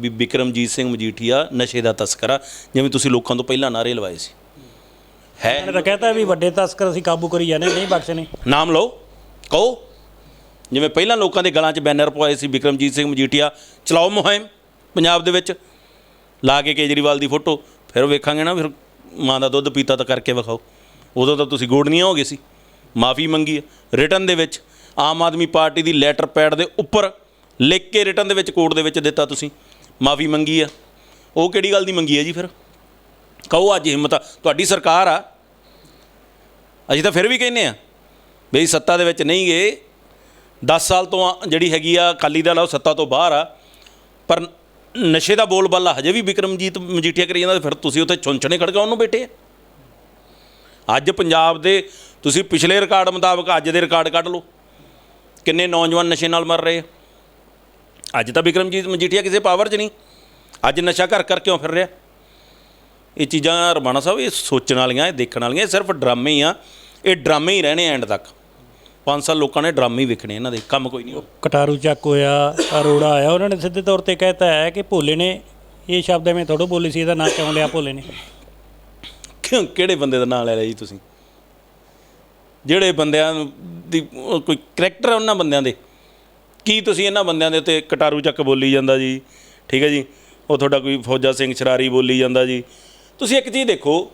ਵੀ ਵਿਕਰਮਜੀਤ ਸਿੰਘ ਮਜੀਠੀਆ ਨਸ਼ੇ ਦਾ ਤਸਕਰਾ ਜਿਵੇਂ ਤੁਸੀਂ ਲੋਕਾਂ ਤੋਂ ਪਹਿਲਾਂ ਨਾਰੇ ਲਵਾਏ ਸੀ। ਹੈ ਇਹਨੇ ਤਾਂ ਕਹਿਤਾ ਵੀ ਵੱਡੇ ਤਸਕਰ ਅਸੀਂ ਕਾਬੂ ਕਰੀ ਜਾਂਦੇ ਨਹੀਂ ਬਖਸ਼ਣੇ। ਨਾਮ ਲਓ ਕਹੋ। ਜਿਵੇਂ ਪਹਿਲਾਂ ਲੋਕਾਂ ਦੇ ਗਲਾਂ 'ਚ ਬੈਨਰ ਪਵਾਏ ਸੀ ਵਿਕਰਮਜੀਤ ਸਿੰਘ ਮਜੀਠੀਆ, ਚਲਾਓ ਮੁਹਿੰਮ ਪੰਜਾਬ ਦੇ ਵਿੱਚ, ਲਾ ਕੇ ਕੇਜਰੀਵਾਲ ਦੀ ਫੋਟੋ, ਫਿਰ ਵੇਖਾਂਗੇ ਨਾ, ਫਿਰ ਮਾਂ ਦਾ ਦੁੱਧ ਪੀਤਾ ਤਾਂ ਕਰਕੇ ਵਿਖਾਓ। ਉਦੋਂ ਤਾਂ ਤੁਸੀਂ ਗੋੜਨੀਆਂ ਹੋ ਗਏ ਸੀ, ਮਾਫੀ ਮੰਗੀ ਰਿਟਰਨ ਦੇ ਵਿੱਚ ਆਮ ਆਦਮੀ ਪਾਰਟੀ ਦੀ ਲੈਟਰ ਪੈਡ ਦੇ ਉੱਪਰ ਲਿਖ ਕੇ ਰਿਟਰਨ ਦੇ ਵਿੱਚ ਕੋਰਟ ਦੇ ਵਿੱਚ ਦਿੱਤਾ ਤੁਸੀਂ, ਮਾਫੀ ਮੰਗੀ ਆ ਉਹ ਕਿਹੜੀ ਗੱਲ ਦੀ ਮੰਗੀ ਹੈ ਜੀ ਫਿਰ? ਕਹੋ ਅੱਜ ਹਿੰਮਤ ਆ, ਤੁਹਾਡੀ ਸਰਕਾਰ ਆ। ਅਸੀਂ ਤਾਂ ਫਿਰ ਵੀ ਕਹਿੰਨੇ ਆ ਬਈ ਸੱਤਾ ਦੇ ਵਿੱਚ ਨਹੀਂ ਗਏ। 10 ਸਾਲ ਤੋਂ ਆ- ਜਿਹੜੀ ਹੈਗੀ ਆ ਅਕਾਲੀ ਦਲ ਆ, ਉਹ ਸੱਤਾ ਤੋਂ ਬਾਹਰ ਆ। ਪਰ ਨਸ਼ੇ ਦਾ ਬੋਲਬਾਲਾ ਹਜੇ ਵੀ ਵਿਕਰਮਜੀਤ ਮਜੀਠੀਆ ਕਰੀ ਜਾਂਦਾ ਫਿਰ ਤੁਸੀਂ ਉੱਥੇ ਚੁੰਚਣੇ ਖੜਕਾ ਉਹਨੂੰ ਬੈਠੇ ਅੱਜ ਪੰਜਾਬ ਦੇ, ਤੁਸੀਂ ਪਿਛਲੇ ਰਿਕਾਰਡ ਮੁਤਾਬਕ ਅੱਜ ਦੇ ਰਿਕਾਰਡ ਕੱਢ ਲਓ। ਕਿੰਨੇ ਨੌਜਵਾਨ ਨਸ਼ੇ ਨਾਲ ਮਰ ਰਹੇ ਆ। ਅੱਜ ਤਾਂ ਵਿਕਰਮਜੀਤ ਮਜੀਠੀਆ ਕਿਸੇ ਪਾਵਰ 'ਚ ਨਹੀਂ। ਅੱਜ ਨਸ਼ਾ ਘਰ ਕਰ ਕਿਉਂ ਫਿਰ ਰਿਹਾ? ਇਹ ਚੀਜ਼ਾਂ ਰਮਾਣਾ ਸਾਹਿਬ, ਇਹ ਸੋਚਣ ਵਾਲੀਆਂ, ਇਹ ਦੇਖਣ ਵਾਲੀਆਂ, ਇਹ ਸਿਰਫ ਡਰਾਮੇ ਹੀ ਆ। ਇਹ ਡਰਾਮੇ ਹੀ ਰਹਿਣੇ ਐਂਡ ਤੱਕ। 5 ਸਾਲ ਲੋਕਾਂ ਨੇ ਡਰਾਮੇ ਹੀ ਵੇਖਣੇ ਇਹਨਾਂ ਦੇ ਕੰਮ ਕੋਈ ਨਹੀਂ ਕਟਾਰੂ ਚੱਕ ਹੋਇਆ ਅਰੋੜਾ ਆਇਆ ਉਹਨਾਂ ਨੇ ਸਿੱਧੇ ਤੌਰ ਤੇ ਕਹਿਤਾ ਹੈ ਕਿ ਭੋਲੇ ਨੇ ਇਹ ਸ਼ਬਦ ਐਵੇਂ ਥੋੜੋ ਬੋਲੀ ਸੀ ਇਹਦਾ ਨਾਂ ਕਿਉਂ ਲਿਆ ਭੋਲੇ ਨੇ? ਕਿਉਂ ਕਿਹੜੇ ਬੰਦੇ ਦਾ ਨਾਮ ਲੈ ਲਿਆ ਜੀ ਤੁਸੀਂ? ਜਿਹੜੇ ਬੰਦਿਆਂ ਨੂੰ ਦੀ ਉਹ ਕੋਈ ਕਰੈਕਟਰ ਉਹਨਾਂ ਬੰਦਿਆਂ ਦੇ? ਕੀ ਤੁਸੀਂ ਇਹਨਾਂ ਬੰਦਿਆਂ ਦੇ ਉੱਤੇ ਕਟਾਰੂ ਚੱਕ ਬੋਲੀ ਜਾਂਦਾ ਜੀ? ਠੀਕ ਹੈ ਜੀ ਉਹ ਤੁਹਾਡਾ ਕੋਈ ਫੌਜਾ ਸਿੰਘ ਸ਼ਰਾਰੀ ਬੋਲੀ ਜਾਂਦਾ ਜੀ? ਤੁਸੀਂ ਇੱਕ ਚੀਜ਼ ਦੇਖੋ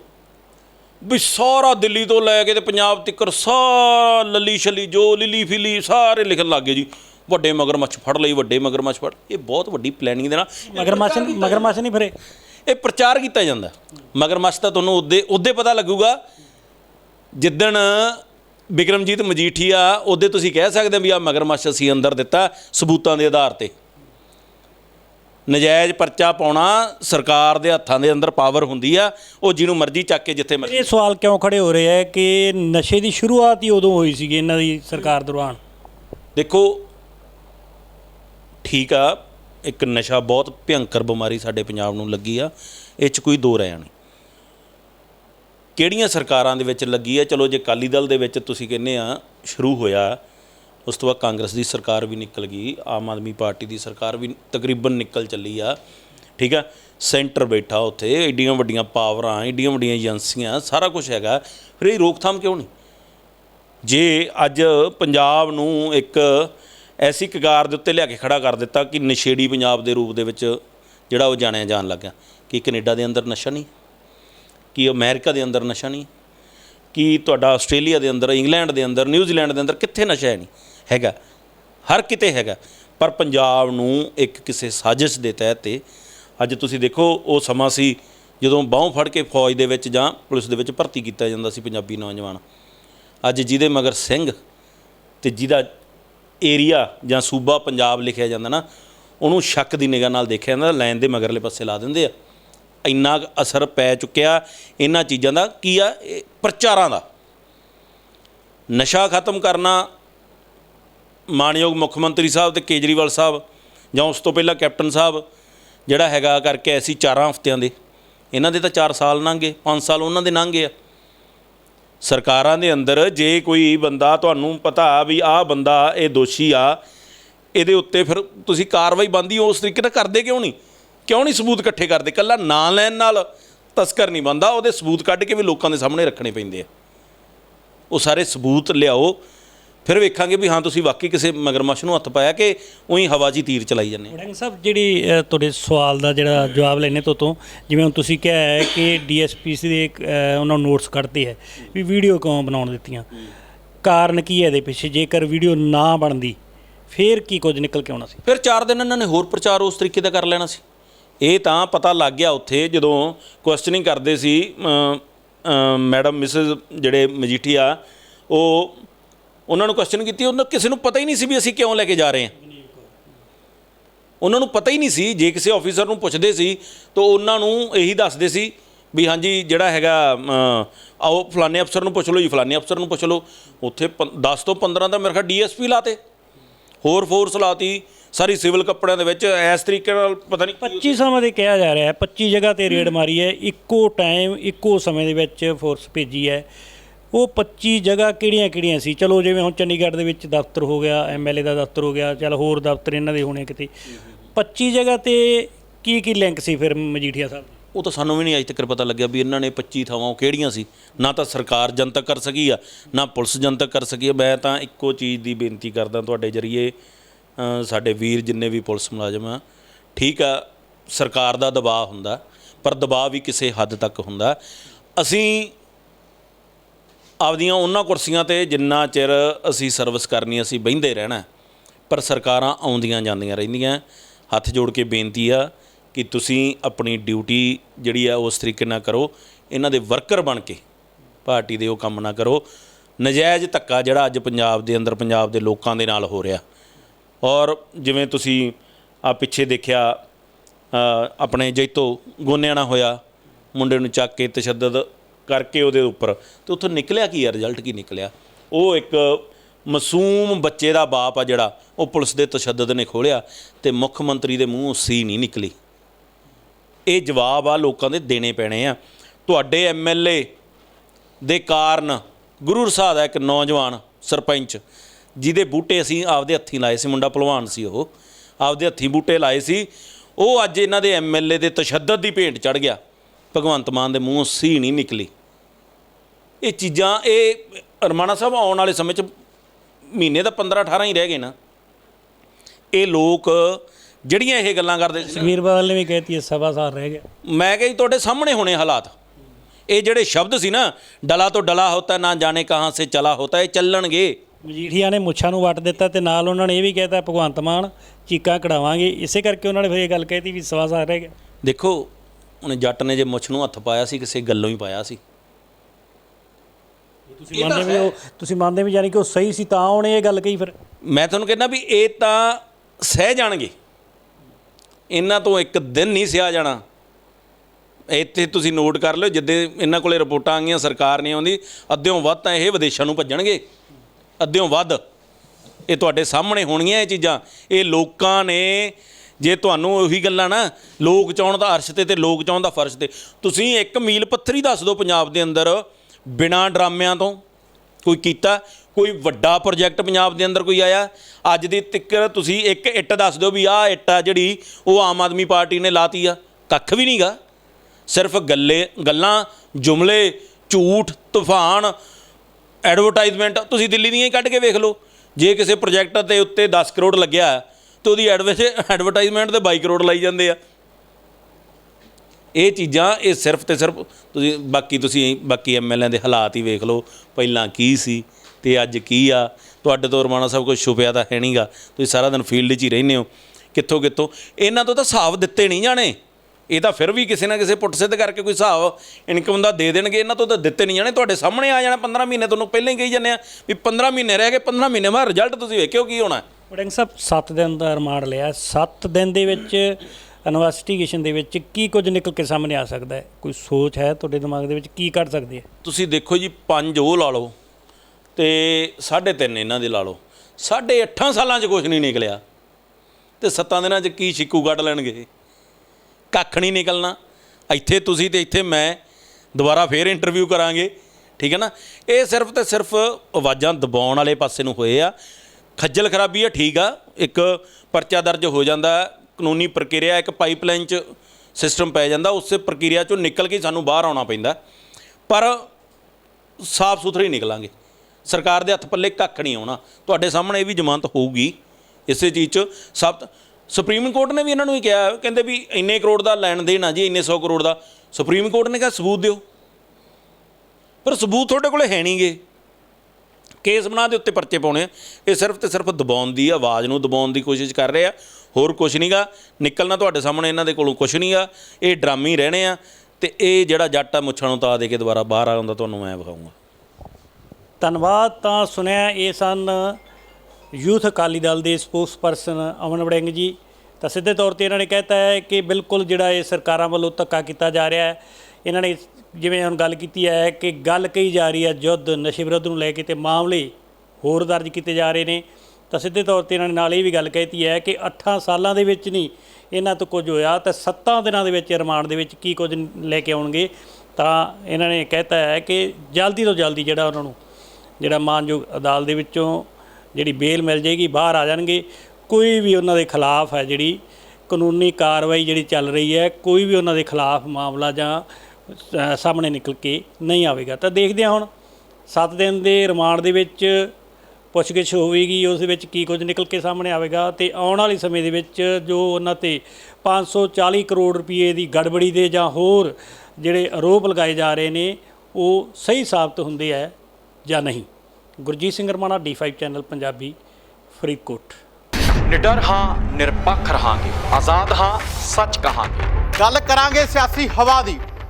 ਵੀ ਸਾਰਾ ਦਿੱਲੀ ਤੋਂ ਲੈ ਕੇ ਤੇ ਪੰਜਾਬ ਤੱਕ ਸਾਰਾ ਲੱਲੀ ਛਲੀ ਜੋ ਲਿਲੀ ਫਿਲੀ ਸਾਰੇ ਲਿਖਣ ਲੱਗ ਗਏ ਜੀ। ਵੱਡੇ ਮਗਰਮੱਛ ਫੜ ਲਈ ਵੱਡੇ ਮਗਰਮੱਛ ਫੜ ਇਹ ਬਹੁਤ ਵੱਡੀ ਪਲੈਨਿੰਗ ਦੇ ਨਾਲ ਮਗਰਮੱਛ ਮਗਰਮੱਛ ਨਹੀਂ ਫਿਰੇ। ਇਹ ਪ੍ਰਚਾਰ ਕੀਤਾ ਜਾਂਦਾ। ਮਗਰਮੱਛ ਤਾਂ ਤੁਹਾਨੂੰ ਉਹਦੇ ਉਹਦੇ ਪਤਾ ਲੱਗੂਗਾ। ਜਿੱਦਣ ਬਿਕਰਮਜੀਤ ਮਜੀਠੀਆ ਉਹਦੇ ਤੁਸੀਂ ਕਹਿ ਸਕਦੇ ਹੋ ਵੀ ਆ ਮਗਰਮੱਛ ਅਸੀਂ ਅੰਦਰ ਦਿੱਤਾ ਸਬੂਤਾਂ ਦੇ ਆਧਾਰ ਤੇ। ਨਜਾਇਜ਼ ਪਰਚਾ ਪਾਉਣਾ ਸਰਕਾਰ ਦੇ ਹੱਥਾਂ ਦੇ ਅੰਦਰ ਪਾਵਰ ਹੁੰਦੀ ਆ ਉਹ ਜਿਹਨੂੰ ਮਰਜ਼ੀ ਚੱਕ ਕੇ ਜਿੱਥੇ ਮਰਜ਼ੀ। ਇਹ ਸਵਾਲ ਕਿਉਂ ਖੜੇ ਹੋ ਰਹੇ ਹੈ ਕਿ ਨਸ਼ੇ ਦੀ ਸ਼ੁਰੂਆਤ ਹੀ ਉਦੋਂ ਹੋਈ ਸੀਗੀ ਇਹਨਾਂ ਦੀ ਸਰਕਾਰ ਦੌਰਾਨ? ਦੇਖੋ ਠੀਕ ਆ ਇੱਕ ਨਸ਼ਾ ਬਹੁਤ ਭਿਅੰਕਰ ਬਿਮਾਰੀ ਸਾਡੇ ਪੰਜਾਬ ਨੂੰ ਲੱਗੀ ਆ ਇਹ ਚ ਕੋਈ ਦੋ ਰਹਿ ਨਹੀਂ ਕਿਹੜੀਆਂ ਸਰਕਾਰਾਂ ਦੇ ਵਿੱਚ ਲੱਗੀ ਆ? ਚਲੋ ਜੇ ਅਕਾਲੀ ਦਲ ਦੇ ਵਿੱਚ ਤੁਸੀਂ ਕਹਿੰਦੇ ਆ ਸ਼ੁਰੂ ਹੋਇਆ ਉਸ ਤੋਂ ਬਾਅਦ ਕਾਂਗਰਸ ਦੀ ਸਰਕਾਰ ਵੀ ਨਿਕਲ ਗਈ, ਆਮ ਆਦਮੀ ਪਾਰਟੀ ਦੀ ਸਰਕਾਰ ਵੀ ਤਕਰੀਬਨ ਨਿਕਲ ਚੱਲੀ ਆ, ਠੀਕ ਆ? ਸੈਂਟਰ ਬੈਠਾ ਉੱਥੇ, ਏਡੀਆਂ ਵੱਡੀਆਂ ਪਾਵਰਾਂ, ਏਡੀਆਂ ਵੱਡੀਆਂ ਏਜੰਸੀਆਂ, ਸਾਰਾ ਕੁਝ ਹੈਗਾ, ਫਿਰ ਇਹ ਰੋਕਥਾਮ ਕਿਉਂ ਨਹੀਂ? ਜੇ ਅੱਜ ਪੰਜਾਬ ਨੂੰ ਇੱਕ ਐਸੀ ਕਗਾਰ ਦੇ ਉੱਤੇ ਲਿਆ ਕੇ ਖੜਾ ਕਰ ਦਿੱਤਾ ਕਿ ਨਸ਼ੇੜੀ ਪੰਜਾਬ ਦੇ ਰੂਪ ਦੇ ਵਿੱਚ ਜਿਹੜਾ ਉਹ ਜਾਣਿਆ ਜਾਣ ਲੱਗਾ ਕਿ ਕੈਨੇਡਾ ਦੇ ਅੰਦਰ ਨਸ਼ਾ ਨਹੀਂ, ਕਿ ਅਮਰੀਕਾ ਦੇ ਅੰਦਰ ਨਸ਼ਾ ਨਹੀਂ, ਕਿ ਤੁਹਾਡਾ ਆਸਟ੍ਰੇਲੀਆ ਦੇ ਅੰਦਰ, ਇੰਗਲੈਂਡ ਦੇ ਅੰਦਰ, ਨਿਊਜ਼ੀਲੈਂਡ ਦੇ ਅੰਦਰ ਕਿੱਥੇ ਨਸ਼ਾ ਹੈ ਨਹੀਂ? ਹੈਗਾ, ਹਰ ਕਿਤੇ ਹੈਗਾ, ਪਰ ਪੰਜਾਬ ਨੂੰ ਇੱਕ ਕਿਸੇ ਸਾਜ਼ਿਸ਼ ਦੇ ਤਹਿਤ ਤੇ ਅੱਜ ਤੁਸੀਂ ਦੇਖੋ, ਉਹ ਸਮਾਂ ਸੀ ਜਦੋਂ ਬਾਹੋਂ ਫੜ ਕੇ ਫੌਜ ਦੇ ਵਿੱਚ ਜਾਂ ਪੁਲਿਸ ਦੇ ਵਿੱਚ ਭਰਤੀ ਕੀਤਾ ਜਾਂਦਾ ਸੀ ਪੰਜਾਬੀ ਨੌਜਵਾਨ। ਅੱਜ ਜਿਹਦੇ ਮਗਰ ਸਿੰਘ ਤੇ ਜਿਹਦਾ ਏਰੀਆ ਜਾਂ ਸੂਬਾ ਪੰਜਾਬ ਲਿਖਿਆ ਜਾਂਦਾ ਨਾ, ਉਹਨੂੰ ਸ਼ੱਕ ਦੀ ਨਿਗਾਹ ਨਾਲ ਦੇਖਿਆ ਜਾਂਦਾ, ਲਾਈਨ ਦੇ ਮਗਰਲੇ ਪਾਸੇ ਲਾ ਦਿੰਦੇ ਆ। ਇੰਨਾ ਕੁ ਅਸਰ ਪੈ ਚੁੱਕਿਆ ਇਹਨਾਂ ਚੀਜ਼ਾਂ ਦਾ, ਕੀ ਆ, ਇਹ ਪ੍ਰਚਾਰਾਂ ਦਾ। ਨਸ਼ਾ ਖਤਮ ਕਰਨਾ ਮਾਨਯੋਗ ਮੁੱਖ ਮੰਤਰੀ ਸਾਹਿਬ ਤੇ ਕੇਜਰੀਵਾਲ ਸਾਹਿਬ ਜਾਂ ਉਸ ਤੋਂ ਪਹਿਲਾਂ ਕੈਪਟਨ ਸਾਹਿਬ, ਜਿਹੜਾ ਹੈਗਾ ਕਰਕੇ ਐਸੀ ਚਾਰਾਂ ਹਫ਼ਤਿਆਂ ਦੇ। ਇਹਨਾਂ ਦੇ ਤਾਂ 4 ਸਾਲ ਲੰਘੇ 5 ਸਾਲ ਉਹਨਾਂ ਦੇ ਲੰਘੇ ਆ। ਸਰਕਾਰਾਂ ਦੇ ਅੰਦਰ ਜੇ ਕੋਈ ਬੰਦਾ ਤੁਹਾਨੂੰ ਪਤਾ ਵੀ ਆਹ ਬੰਦਾ, ਇਹ ਦੋਸ਼ੀ ਆ, ਇਹਦੇ ਉੱਤੇ ਫਿਰ ਤੁਸੀਂ ਕਾਰਵਾਈ ਬੰਦੀ ਉਸ ਤਰੀਕੇ ਨਾਲ ਕਰਦੇ ਕਿਉਂ ਨਹੀਂ? ਕਿਉਂ ਨਹੀਂ ਸਬੂਤ ਇਕੱਠੇ ਕਰਦੇ? ਕੱਲਾ ਨਾਂ ਲੈਣ ਨਾਲ ਤਸਕਰ ਨਹੀਂ ਬੰਦਾ, ਉਹਦੇ ਸਬੂਤ ਕੱਢ ਕੇ ਵੀ ਲੋਕਾਂ ਦੇ ਸਾਹਮਣੇ ਰੱਖਣੇ ਪੈਂਦੇ ਆ। ਉਹ ਸਾਰੇ ਸਬੂਤ ਲਿਆਓ ਫਿਰ ਵੇਖਾਂਗੇ ਵੀ ਹਾਂ ਤੁਸੀਂ ਵਾਕਈ ਕਿਸੇ ਮਗਰਮੱਛ ਨੂੰ ਹੱਥ ਪਾਇਆ ਕਿ ਉਹੀ ਹਵਾ 'ਚ ਹੀ ਤੀਰ ਚਲਾਈ ਜਾਂਦੇ ਵੜਿੰਗ ਸਾਹਿਬ ਜਿਹੜੀ ਅ, ਤੁਹਾਡੇ ਸਵਾਲ ਦਾ ਜਿਹੜਾ ਜਵਾਬ ਲੈਣੇ ਤੋਂ ਤੋਂ ਜਿਵੇਂ ਹੁਣ ਤੁਸੀਂ ਕਿਹਾ ਹੈ ਕਿ ਡੀਐਸਪੀਸੀ ਦੇ ਇੱਕ, ਅ, ਉਹਨਾਂ ਨੂੰ ਨੋਟਸ ਕੱਢਦੇ ਹੈ ਵੀ ਵੀਡੀਓ ਕਿਉਂ ਬਣਾਉਣ ਦਿੱਤੀਆਂ। ਕਾਰਨ ਕੀ ਹੈ ਇਹਦੇ ਪਿੱਛੇ? ਜੇਕਰ ਵੀਡੀਓ ਨਾ ਬਣਦੀ ਫੇਰ ਕੀ ਕੁਝ ਨਿਕਲ ਕੇ ਆਉਣਾ ਸੀ? ਫਿਰ 4 ਦਿਨ ਇਹਨਾਂ ਨੇ ਹੋਰ ਪ੍ਰਚਾਰ ਉਸ ਤਰੀਕੇ ਦਾ ਕਰ ਲੈਣਾ ਸੀ। ਇਹ ਤਾਂ ਪਤਾ ਲੱਗ ਗਿਆ ਉੱਥੇ ਜਦੋਂ ਕੁਐਸਚਨਿੰਗ ਕਰਦੇ ਸੀ ਅਮ, ਅਮ, ਮੈਡਮ ਮਿਸਿਸ ਜਿਹੜੇ ਮਜੀਠੀਆ ਉਹ ਉਹਨਾਂ ਨੂੰ ਕੁਐਸਚਨ ਕੀਤੀ ਉਹਨਾਂ ਕਿਸੇ ਨੂੰ ਪਤਾ ਹੀ ਨਹੀਂ ਸੀ ਵੀ ਅਸੀਂ ਕਿਉਂ ਲੈ ਕੇ ਜਾ ਰਹੇ ਹਾਂ। ਉਹਨਾਂ ਨੂੰ ਪਤਾ ਹੀ ਨਹੀਂ ਸੀ ਜੇ ਕਿਸੇ ਆਫੀਸਰ ਨੂੰ ਪੁੱਛਦੇ ਸੀ ਤਾਂ ਉਹਨਾਂ ਨੂੰ ਇਹੀ ਦੱਸਦੇ ਸੀ ਵੀ ਹਾਂਜੀ ਜਿਹੜਾ ਹੈਗਾ ਆਓ ਫਲਾਣੇ ਅਫਸਰ ਨੂੰ ਪੁੱਛ ਲਓ ਜੀ ਫਲਾਣੇ ਅਫਸਰ ਨੂੰ ਪੁੱਛ ਲਓ ਉੱਥੇ 10 ਤੋਂ 15 ਦਾ ਮੇਰੇ ਖਿਆਲ ਡੀਐਸਪੀ ਲਾਤੇ। ਹੋਰ ਫੋਰਸ ਲਾਤੀ ਸਾਰੀ ਸਿਵਲ ਕੱਪੜਿਆਂ ਦੇ ਵਿੱਚ ਇਸ ਤਰੀਕੇ ਨਾਲ ਪਤਾ ਨਹੀਂ 25 ਸਮੇਂ ਦੇ ਕਿਹਾ ਜਾ ਰਿਹਾ ਹੈ 25 ਜਗ੍ਹਾ ਤੇ ਰੇਡ ਮਾਰੀ ਹੈ ਇੱਕੋ ਟਾਈਮ ਇੱਕੋ ਸਮੇਂ ਦੇ ਵਿੱਚ ਫੋਰਸ ਭੇਜੀ ਹੈ। ਉਹ 25 ਜਗ੍ਹਾ ਕਿਹੜੀਆਂ ਕਿਹੜੀਆਂ ਸੀ? ਚਲੋ ਜਿਵੇਂ ਹੁਣ ਚੰਡੀਗੜ੍ਹ ਦੇ ਵਿੱਚ ਦਫ਼ਤਰ ਹੋ ਗਿਆ ਐਮਐਲਏ ਦਾ ਦਫ਼ਤਰ ਹੋ ਗਿਆ, ਚਲ ਹੋਰ ਦਫ਼ਤਰ ਇਹਨਾਂ ਦੇ ਹੋਣੇ ਕਿਤੇ। 25 ਜਗ੍ਹਾ ਤੇ ਕੀ ਕੀ ਲਿੰਕ ਸੀ ਫਿਰ ਮਜੀਠੀਆ ਸਾਹਿਬ ਉਹ ਤਾਂ ਸਾਨੂੰ ਵੀ ਨਹੀਂ ਅਜੇ ਤੱਕ ਪਤਾ ਲੱਗਿਆ ਵੀ ਇਹਨਾਂ ਨੇ 25 ਥਾਵਾਂ ਕਿਹੜੀਆਂ ਸੀ। ਨਾ ਤਾਂ ਸਰਕਾਰ ਜਨਤਕ ਕਰ ਸਕੀ ਆ, ਨਾ ਪੁਲਿਸ ਜਨਤਕ ਕਰ ਸਕੀ ਆ। ਮੈਂ ਤਾਂ ਇੱਕੋ ਚੀਜ਼ ਦੀ ਬੇਨਤੀ ਕਰਦਾ ਤੁਹਾਡੇ ਜਰੀਏ ਸਾਡੇ ਵੀਰ ਜਿੰਨੇ ਵੀ ਪੁਲਿਸ ਮੁਲਾਜ਼ਮ ਆ, ਠੀਕ ਆ, ਸਰਕਾਰ ਦਾ ਦਬਾਅ ਹੁੰਦਾ, ਪਰ ਦਬਾਅ ਵੀ ਕਿਸੇ ਹੱਦ ਤੱਕ ਹੁੰਦਾ। ਅਸੀਂ ਆਪਦੀਆਂ ਉਹਨਾਂ ਕੁਰਸੀਆਂ ਤੇ ਜਿੰਨਾ ਚਿਰ ਅਸੀਂ ਸਰਵਿਸ ਕਰਨੀ ਅਸੀਂ ਬਹਿੰਦੇ ਰਹਿਣਾ ਪਰ ਸਰਕਾਰਾਂ ਆਉਂਦੀਆਂ ਜਾਂਦੀਆਂ ਰਹਿੰਦੀਆਂ ਹੱਥ ਜੋੜ ਕੇ ਬੇਨਤੀ ਆ ਕਿ ਤੁਸੀਂ ਆਪਣੀ ਡਿਊਟੀ ਜਿਹੜੀ ਆ ਉਸ ਤਰੀਕੇ ਨਾਲ ਕਰੋ। ਇਹਨਾਂ ਦੇ ਵਰਕਰ ਬਣ ਕੇ ਪਾਰਟੀ ਦੇ ਉਹ ਕੰਮ ਨਾ ਕਰੋ। ਨਜਾਇਜ਼ ਧੱਕਾ ਜਿਹੜਾ ਅੱਜ ਪੰਜਾਬ ਦੇ ਅੰਦਰ ਪੰਜਾਬ ਦੇ ਲੋਕਾਂ ਦੇ ਨਾਲ ਹੋ ਰਿਹਾ। ਔਰ ਜਿਵੇਂ ਤੁਸੀਂ ਆ ਪਿੱਛੇ ਦੇਖਿਆ ਅ, ਆਪਣੇ ਜੈਤੋ ਗੋਨਿਆਣਾ ਹੋਇਆ ਮੁੰਡੇ ਨੂੰ ਚੱਕ ਕੇ ਤਸ਼ੱਦਦ ਕਰਕੇ ਉਹਦੇ ਉੱਪਰ ਤੇ ਉੱਥੋਂ ਨਿਕਲਿਆ ਕੀ ਆ? ਰਿਜ਼ਲਟ ਕੀ ਨਿਕਲਿਆ? ਉਹ ਇੱਕ ਮਾਸੂਮ ਬੱਚੇ ਦਾ ਬਾਪ ਆ ਜਿਹੜਾ, ਉਹ ਪੁਲਿਸ ਦੇ ਤਸ਼ੱਦਦ ਨੇ ਖੋਲਿਆ ਤੇ ਮੁੱਖ ਮੰਤਰੀ ਦੇ ਮੂੰਹੋਂ ਸੀ ਨਹੀਂ ਨਿਕਲੀ। ਇਹ ਜਵਾਬ ਆ ਲੋਕਾਂ ਦੇ ਦੇਣੇ ਪੈਣੇ ਆ। ਤੁਹਾਡੇ ਐਮਐਲਏ ਦੇ ਕਾਰਨ ਗੁਰੂ ਰਸਾਦ ਦਾ ਇੱਕ ਨੌਜਵਾਨ ਸਰਪੰਚ, ਜਿਹਦੇ ਬੂਟੇ ਅਸੀਂ ਆਪਦੇ ਹੱਥੀਂ ਲਾਏ ਸੀ, ਮੁੰਡਾ ਪਹਿਲਵਾਨ ਸੀ ਉਹ। ਆਪਦੇ ਹੱਥੀਂ ਬੂਟੇ ਲਾਏ ਸੀ। ਉਹ ਅੱਜ ਇਹਨਾਂ ਦੇ ਐਮਐਲਏ ਦੇ ਤਸ਼ੱਦਦ ਦੀ ਭੇਂਟ ਚੜ ਗਿਆ। ਭਗਵੰਤ ਮਾਨ ਦੇ ਮੂੰਹੋਂ ਸੀ ਨਹੀਂ ਨਿਕਲੀ। ਇਹ ਚੀਜ਼ਾਂ ਇਹ ਰਮਾਣਾ ਸਾਹਿਬ ਆਉਣ ਵਾਲੇ ਸਮੇਂ 'ਚ ਮਹੀਨੇ ਦਾ 15 18 ਹੀ ਰਹਿ ਗਏ ਨਾ। ਇਹ ਲੋਕ ਜਿਹੜੀਆਂ ਇਹ ਗੱਲਾਂ ਕਰਦੇ ਸੀ ਸੁਖਬੀਰ ਬਾਦਲ ਨੇ ਵੀ ਕਹਿਤੀ ਹੈ ਸਵਾ ਸਾਲ ਰਹਿ ਗਿਆ। ਮੈਂ ਕਹੀ ਤੁਹਾਡੇ ਸਾਹਮਣੇ ਹੋਣੇ ਹਾਲਾਤ। ਇਹ ਜਿਹੜੇ ਸ਼ਬਦ ਸੀ ਨਾ ਡਲਾ ਤੋਂ ਡਲਾ ਹੋਤਾ ਨਾ ਜਾਣੇ ਕਹਾਂ ਸੇ ਚਲਾ ਹੋਤਾ ਇਹ ਚੱਲਣਗੇ। ਮਜੀਠੀਆ ਨੇ ਮੁੱਛਾਂ ਨੂੰ ਵੱਟ ਦਿੱਤਾ ਤੇ ਨਾਲ ਉਹਨਾਂ ਨੇ ਇਹ ਵੀ ਕਹਿਤਾ ਭਗਵੰਤ ਮਾਨ ਚੀਕਾਂ ਕਢਾਵਾਂਗੇ। ਇਸੇ ਕਰਕੇ ਉਹਨਾਂ ਨੇ ਫਿਰ ਇਹ ਗੱਲ ਕਹਿਤੀ ਵੀ ਸਵਾ ਸਾਲ ਰਹਿ ਗਿਆ। ਦੇਖੋ ਉਹਨੇ ਜੱਟ ਨੇ ਜੇ ਮੁੱਛ ਨੂੰ ਹੱਥ ਪਾਇਆ ਸੀ ਕਿਸੇ ਗੱਲੋਂ ਹੀ ਪਾਇਆ ਸੀ। ਤੁਸੀਂ ਮੰਨਦੇ ਵੀ ਉਹ ਤੁਸੀਂ ਮੰਨਦੇ ਵੀ ਯਾਨੀ ਕਿ ਉਹ ਸਹੀ ਸੀ ਤਾਂ ਉਹਨੇ ਇਹ ਗੱਲ ਕਹੀ ਫਿਰ। ਮੈਂ ਤੁਹਾਨੂੰ ਕਹਿੰਦਾ ਵੀ ਇਹ ਤਾਂ ਸਹਿ ਜਾਣਗੇ। ਇਹਨਾਂ ਤੋਂ ਇੱਕ ਦਿਨ ਨਹੀਂ ਸਿਆ ਜਾਣਾ। ਇੱਥੇ ਤੁਸੀਂ ਨੋਟ ਕਰ ਲਿਓ ਜਿੱਦੇ ਇਹਨਾਂ ਕੋਲੇ ਰਿਪੋਰਟਾਂ ਆ ਗਈਆਂ ਸਰਕਾਰ ਨਹੀਂ ਆਉਂਦੀ ਅੱਧਿਓਂ ਵੱਧ ਤਾਂ ਇਹ ਵਿਦੇਸ਼ਾਂ ਨੂੰ ਭੱਜਣਗੇ। ਅੱਧਿਓਂ ਵੱਧ ਇਹ ਤੁਹਾਡੇ ਸਾਹਮਣੇ ਹੋਣਗੀਆਂ ਇਹ ਚੀਜ਼ਾਂ। ਇਹ ਲੋਕਾਂ ਨੇ ਜੇ ਤੁਹਾਨੂੰ ਉਹੀ ਗੱਲਾਂ ਨਾ ਲੋਕ ਚਾਉਣ ਦਾ ਅਰਸ਼ ਤੇ ਤੇ ਲੋਕ ਚਾਉਣ ਦਾ ਫਰਸ਼ ਤੇ। ਤੁਸੀਂ ਇੱਕ ਮੀਲ ਪੱਥਰੀ ਦੱਸ ਦਿਓ ਪੰਜਾਬ ਦੇ ਅੰਦਰ ਬਿਨਾਂ ਡਰਾਮਿਆਂ ਤੋਂ ਕੋਈ ਕੀਤਾ, ਕੋਈ ਵੱਡਾ ਪ੍ਰੋਜੈਕਟ ਪੰਜਾਬ ਦੇ ਅੰਦਰ ਕੋਈ ਆਇਆ? ਅੱਜ ਦੀ ਤਿੱਕਰ ਤੁਸੀਂ ਇੱਕ ਇੱਟ ਦੱਸ ਦਿਓ ਵੀ ਆਹ ਇੱਟ ਆ ਜਿਹੜੀ ਉਹ ਆਮ ਆਦਮੀ ਪਾਰਟੀ ਨੇ ਲਾਤੀ ਆ। ਕੱਖ ਵੀ ਨਹੀਂਗਾ ਸਿਰਫ ਗੱਲੇ, ਗੱਲਾਂ, ਜੁਮਲੇ, ਝੂਠ, ਤੂਫਾਨ, ਐਡਵਰਟਾਈਜ਼ਮੈਂਟ ਤੁਸੀਂ ਦਿੱਲੀ ਦੀਆਂ ਹੀ ਕੱਢ ਕੇ ਵੇਖ ਲਓ। ਜੇ ਕਿਸੇ ਪ੍ਰੋਜੈਕਟ ਦੇ ਉੱਤੇ 10 ਕਰੋੜ ਲੱਗਿਆ, ਤੇ ਉਹਦੀ ਐਡਵਰਟਾਈਜ਼ਮੈਂਟ ਤੇ 22 ਕਰੋੜ ਲਾਈ ਜਾਂਦੇ ਆ। ਇਹ ਚੀਜ਼ਾਂ, ਇਹ ਸਿਰਫ ਤੇ ਸਿਰਫ ਤੁਸੀਂ, ਬਾਕੀ ਤੁਸੀਂ ਬਾਕੀ ਐਮਐਲਏ ਦੇ ਹਾਲਾਤ ਹੀ ਵੇਖ ਲਓ, ਪਹਿਲਾਂ ਕੀ ਸੀ ਤੇ ਅੱਜ ਕੀ ਆ। ਤੁਹਾਡੇ ਤੋਂ ਰਮਾਣਾ ਸਭ ਕੁਝ ਛੁਪਿਆ ਤਾਂ ਹੈ ਨਹੀਂਗਾ ਤੁਸੀਂ ਸਾਰਾ ਦਿਨ ਫੀਲਡ 'ਚ ਹੀ ਰਹਿੰਦੇ ਹੋ। ਕਿੱਥੋਂ ਕਿੱਥੋਂ? ਇਹਨਾਂ ਤੋਂ ਤਾਂ ਹਿਸਾਬ ਦਿੱਤੇ ਨਹੀਂ ਜਾਣੇ। ਇਹ ਤਾਂ ਫਿਰ ਵੀ ਕਿਸੇ ਨਾ ਕਿਸੇ ਪੁੱਟ ਸਿੱਧ ਕਰਕੇ ਕੋਈ ਹਿਸਾਬ ਇਨਕਮ ਦਾ ਦੇ ਦੇਣਗੇ। ਇਹਨਾਂ ਤੋਂ ਤਾਂ ਦਿੱਤੇ ਨਹੀਂ ਜਾਣੇ। ਤੁਹਾਡੇ ਸਾਹਮਣੇ ਆ ਜਾਣਾ 15 ਮਹੀਨੇ। ਤੁਹਾਨੂੰ ਪਹਿਲਾਂ ਹੀ ਕਹੀ ਜਾਂਦੇ ਆ ਵੀ 15 ਮਹੀਨੇ ਰਹਿ ਗਏ 15 ਮਹੀਨੇ ਬਾਅਦ ਰਿਜ਼ਲਟ ਤੁਸੀਂ ਵੇਖਿਓ ਕੀ ਹੋਣਾ। ਵੜਿੰਗ ਸਾਹਿਬ 7 ਦਿਨ ਦਾ ਰਿਮਾਂਡ ਲਿਆ। 7 ਦਿਨ ਦੇ ਵਿੱਚ ਇਨਵੈਸਟੀਗੇਸ਼ਨ ਦੇ ਵਿੱਚ ਕੀ ਕੁਝ ਨਿਕਲ ਕੇ ਸਾਹਮਣੇ ਆ ਸਕਦਾ ਹੈ? ਕੋਈ ਸੋਚ ਹੈ ਤੁਹਾਡੇ ਦਿਮਾਗ ਦੇ ਵਿੱਚ? ਕੀ ਕੱਢ ਸਕਦੇ ਆ ਤੁਸੀਂ ਦੇਖੋ ਜੀ, ਪੰਜ ਉਹ ਲਾ ਲਓ ਤੇ ਸਾਢੇ ਤਿੰਨ ਇਹਨਾਂ ਦੇ ਲਾ ਲਓ। ਸਾਢੇ ਅੱਠਾਂ ਸਾਲਾਂ 'ਚ ਕੁਝ ਨਹੀਂ ਨਿਕਲਿਆ। ਤੇ ਸੱਤਾਂ ਦਿਨਾਂ 'ਚ ਕੀ ਛਿੱਕੂ ਕੱਢ ਲੈਣਗੇ? ਕੱਖ ਨਹੀਂ ਨਿਕਲਣਾ। ਇੱਥੇ ਤੁਸੀਂ ਤੇ ਇੱਥੇ ਮੈਂ ਦੁਬਾਰਾ ਫੇਰ ਇੰਟਰਵਿਊ ਕਰਾਂਗੇ। ਠੀਕ ਹੈ ਨਾ? ਇਹ ਸਿਰਫ ਤੇ ਸਿਰਫ ਆਵਾਜ਼ਾਂ ਦਬਾਉਣ ਵਾਲੇ ਪਾਸੇ ਨੂੰ ਹੋਏ ਆ। ਖੱਜਲ ਖਰਾਬੀ ਆ, ਠੀਕ ਆ। ਇੱਕ ਪਰਚਾ ਦਰਜ ਹੋ ਜਾਂਦਾ। ਕਾਨੂੰਨੀ ਪ੍ਰਕਿਰਿਆ ਇੱਕ ਪਾਈਪਲਾਈਨ 'ਚ ਸਿਸਟਮ ਪੈ ਜਾਂਦਾ, ਉਸੇ ਪ੍ਰਕਿਰਿਆ 'ਚੋਂ ਨਿਕਲ ਕੇ ਸਾਨੂੰ ਬਾਹਰ ਆਉਣਾ ਪੈਂਦਾ। ਪਰ ਸਾਫ਼ ਸੁਥਰੇ ਨਿਕਲਾਂਗੇ। ਸਰਕਾਰ ਦੇ ਹੱਥ ਪੱਲੇ ਕੱਖ ਨਹੀਂ ਆਉਣਾ। ਤੁਹਾਡੇ ਸਾਹਮਣੇ ਇਹ ਵੀ ਜ਼ਮਾਨਤ ਹੋਊਗੀ ਇਸੇ ਚੀਜ਼ 'ਚ। ਸਭ ਸੁਪਰੀਮ ਕੋਰਟ ਨੇ ਵੀ ਇਹਨਾਂ ਨੂੰ ਹੀ ਕਿਹਾ, ਕਹਿੰਦੇ ਵੀ ਇੰਨੇ ਕਰੋੜ ਦਾ ਲੈਣ ਦੇਣ ਆ ਜੀ, ਇੰਨੇ 100 ਕਰੋੜ ਦਾ। ਸੁਪਰੀਮ ਕੋਰਟ ਨੇ ਕਿਹਾ, ਸਬੂਤ ਦਿਓ। ਪਰ ਸਬੂਤ ਤੁਹਾਡੇ ਕੋਲੇ ਹੈ ਨਹੀਂਗੇ। ਕੇਸ ਬਣਾ ਦੇ ਉੱਤੇ ਪਰਚੇ ਪਾਉਣੇ ਇਹ ਸਿਰਫ ਤੇ ਸਿਰਫ ਦਬਾਉਣ ਦੀ ਆਵਾਜ਼ ਨੂੰ ਦਬਾਉਣ ਦੀ ਕੋਸ਼ਿਸ਼ ਕਰ ਰਹੇ ਆ। ਹੋਰ ਕੁਝ ਨਹੀਂਗਾ। ਨਿਕਲਣਾ ਤੁਹਾਡੇ ਸਾਹਮਣੇ ਇਹਨਾਂ ਦੇ ਕੋਲੋਂ ਕੁਝ ਨਹੀਂਗਾ। ਇਹ ਡਰਾਮੀ ਰਹਿਣੇ ਆ ਤੇ ਇਹ ਜਿਹੜਾ ਜੱਟ ਆ ਮੁੱਛਾਂ ਨੂੰ ਤਾ ਦੇ ਕੇ ਦੁਬਾਰਾ ਬਾਹਰ ਆਉਂਦਾ ਤੁਹਾਨੂੰ ਮੈਂ ਵਿਖਾਊਂਗਾ ਧੰਨਵਾਦ, ਤਾਂ ਸੁਣਿਆ ਇਹ ਸਨ ਯੂਥ ਅਕਾਲੀ ਦਲ ਦੇ ਸਪੋਕਸਪਰਸਨ ਅਮਨ ਵੜਿੰਗ ਜੀ। ਤਾਂ ਸਿੱਧੇ ਤੌਰ ਤੇ ਇਹਨਾਂ ਨੇ ਕਹਿਤਾ ਹੈ ਕਿ ਬਿਲਕੁਲ ਜਿਹੜਾ ਇਹ ਸਰਕਾਰਾਂ ਵੱਲੋਂ ਧੱਕਾ ਕੀਤਾ ਜਾ ਰਿਹਾ ਹੈ, ਇਹਨਾਂ ਨੇ ਜਿਵੇਂ ਹੁਣ ਗੱਲ ਕੀਤੀ ਹੈ ਕਿ ਗੱਲ ਕਹੀ ਜਾ ਰਹੀ ਹੈ ਯੁੱਧ ਨਸ਼ੇ ਵਿਰੁੱਧ ਨੂੰ ਲੈ ਕੇ ਤੇ ਮਾਮਲੇ ਹੋਰ ਦਰਜ ਕੀਤੇ ਜਾ ਰਹੇ ਨੇ। ਤਾਂ ਸਿੱਧੇ ਤੌਰ ਤੇ ਇਹਨਾਂ ਨੇ ਨਾਲ ਇਹ ਵੀ ਗੱਲ ਕਹਿਤੀ ਹੈ ਕਿ 8 ਸਾਲਾਂ ਦੇ ਵਿੱਚ ਨਹੀਂ ਇਹਨਾਂ ਤੋਂ ਕੁਝ ਹੋਇਆ ਤਾਂ 7 ਦਿਨਾਂ ਦੇ ਵਿੱਚ ਰਿਮਾਂਡ ਦੇ ਵਿੱਚ ਕੀ ਕੁਝ ਲੈ ਕੇ ਆਉਣਗੇ ਤਾਂ ਇਹਨਾਂ ਨੇ ਕਹਿਤਾ ਹੈ ਕਿ ਜਲਦੀ ਤੋਂ ਜਲਦੀ ਜਿਹੜਾ ਉਹਨਾਂ ਨੂੰ, ਜਿਹੜਾ ਮਾਨਯੋਗ ਅਦਾਲਤ ਦੇ ਵਿੱਚੋਂ ਜਿਹੜੀ ਬੇਲ ਮਿਲ ਜਾਏਗੀ, ਬਾਹਰ ਆ ਜਾਣਗੇ। ਕੋਈ ਵੀ ਉਹਨਾਂ ਦੇ ਖਿਲਾਫ ਹੈ ਜਿਹੜੀ ਕਾਨੂੰਨੀ ਕਾਰਵਾਈ ਜਿਹੜੀ ਚੱਲ ਰਹੀ ਹੈ, ਕੋਈ ਵੀ ਉਹਨਾਂ ਦੇ ਖਿਲਾਫ ਮਾਮਲਾ ਜਾਂ ਸਾਹਮਣੇ ਨਿਕਲ ਕੇ ਨਹੀਂ ਆਵੇਗਾ। ਤਾਂ ਦੇਖਦੇ ਹਾਂ ਹੁਣ 7 ਦਿਨ ਦੇ ਰਿਮਾਂਡ ਦੇ ਵਿੱਚ ਪੁੱਛਗਿੱਛ ਹੋਵੇਗੀ ਉਸ ਵਿੱਚ ਕੀ ਕੁਝ ਨਿਕਲ ਕੇ ਸਾਹਮਣੇ ਆਵੇਗਾ ਤੇ ਆਉਣ ਵਾਲੇ ਸਮੇਂ ਦੇ ਵਿੱਚ ਜੋ ਉਹਨਾਂ ਤੇ 540 ਕਰੋੜ ਰੁਪਏ ਦੀ ਗੜਬੜੀ ਦੇ ਜਾਂ ਹੋਰ ਜਿਹੜੇ ਆਰੋਪ ਲਗਾਏ ਜਾ ਰਹੇ ਨੇ ਉਹ ਸਹੀ ਸਾਬਤ ਹੁੰਦੇ ਹੈ ਜਾਂ ਨਹੀਂ? Gurjit Singh Ramana D5 channel Punjabi Faridkot. ਨਿਡਰ ਹਾਂ ਨਿਰਪੱਖ ਰਹਾਂਗੇ ਆਜ਼ਾਦ ਹਾਂ ਸੱਚ ਕਹਾਂਗੇ। ਗੱਲ ਕਰਾਂਗੇ ਸਿਆਸੀ ਹਵਾ ਦੀ।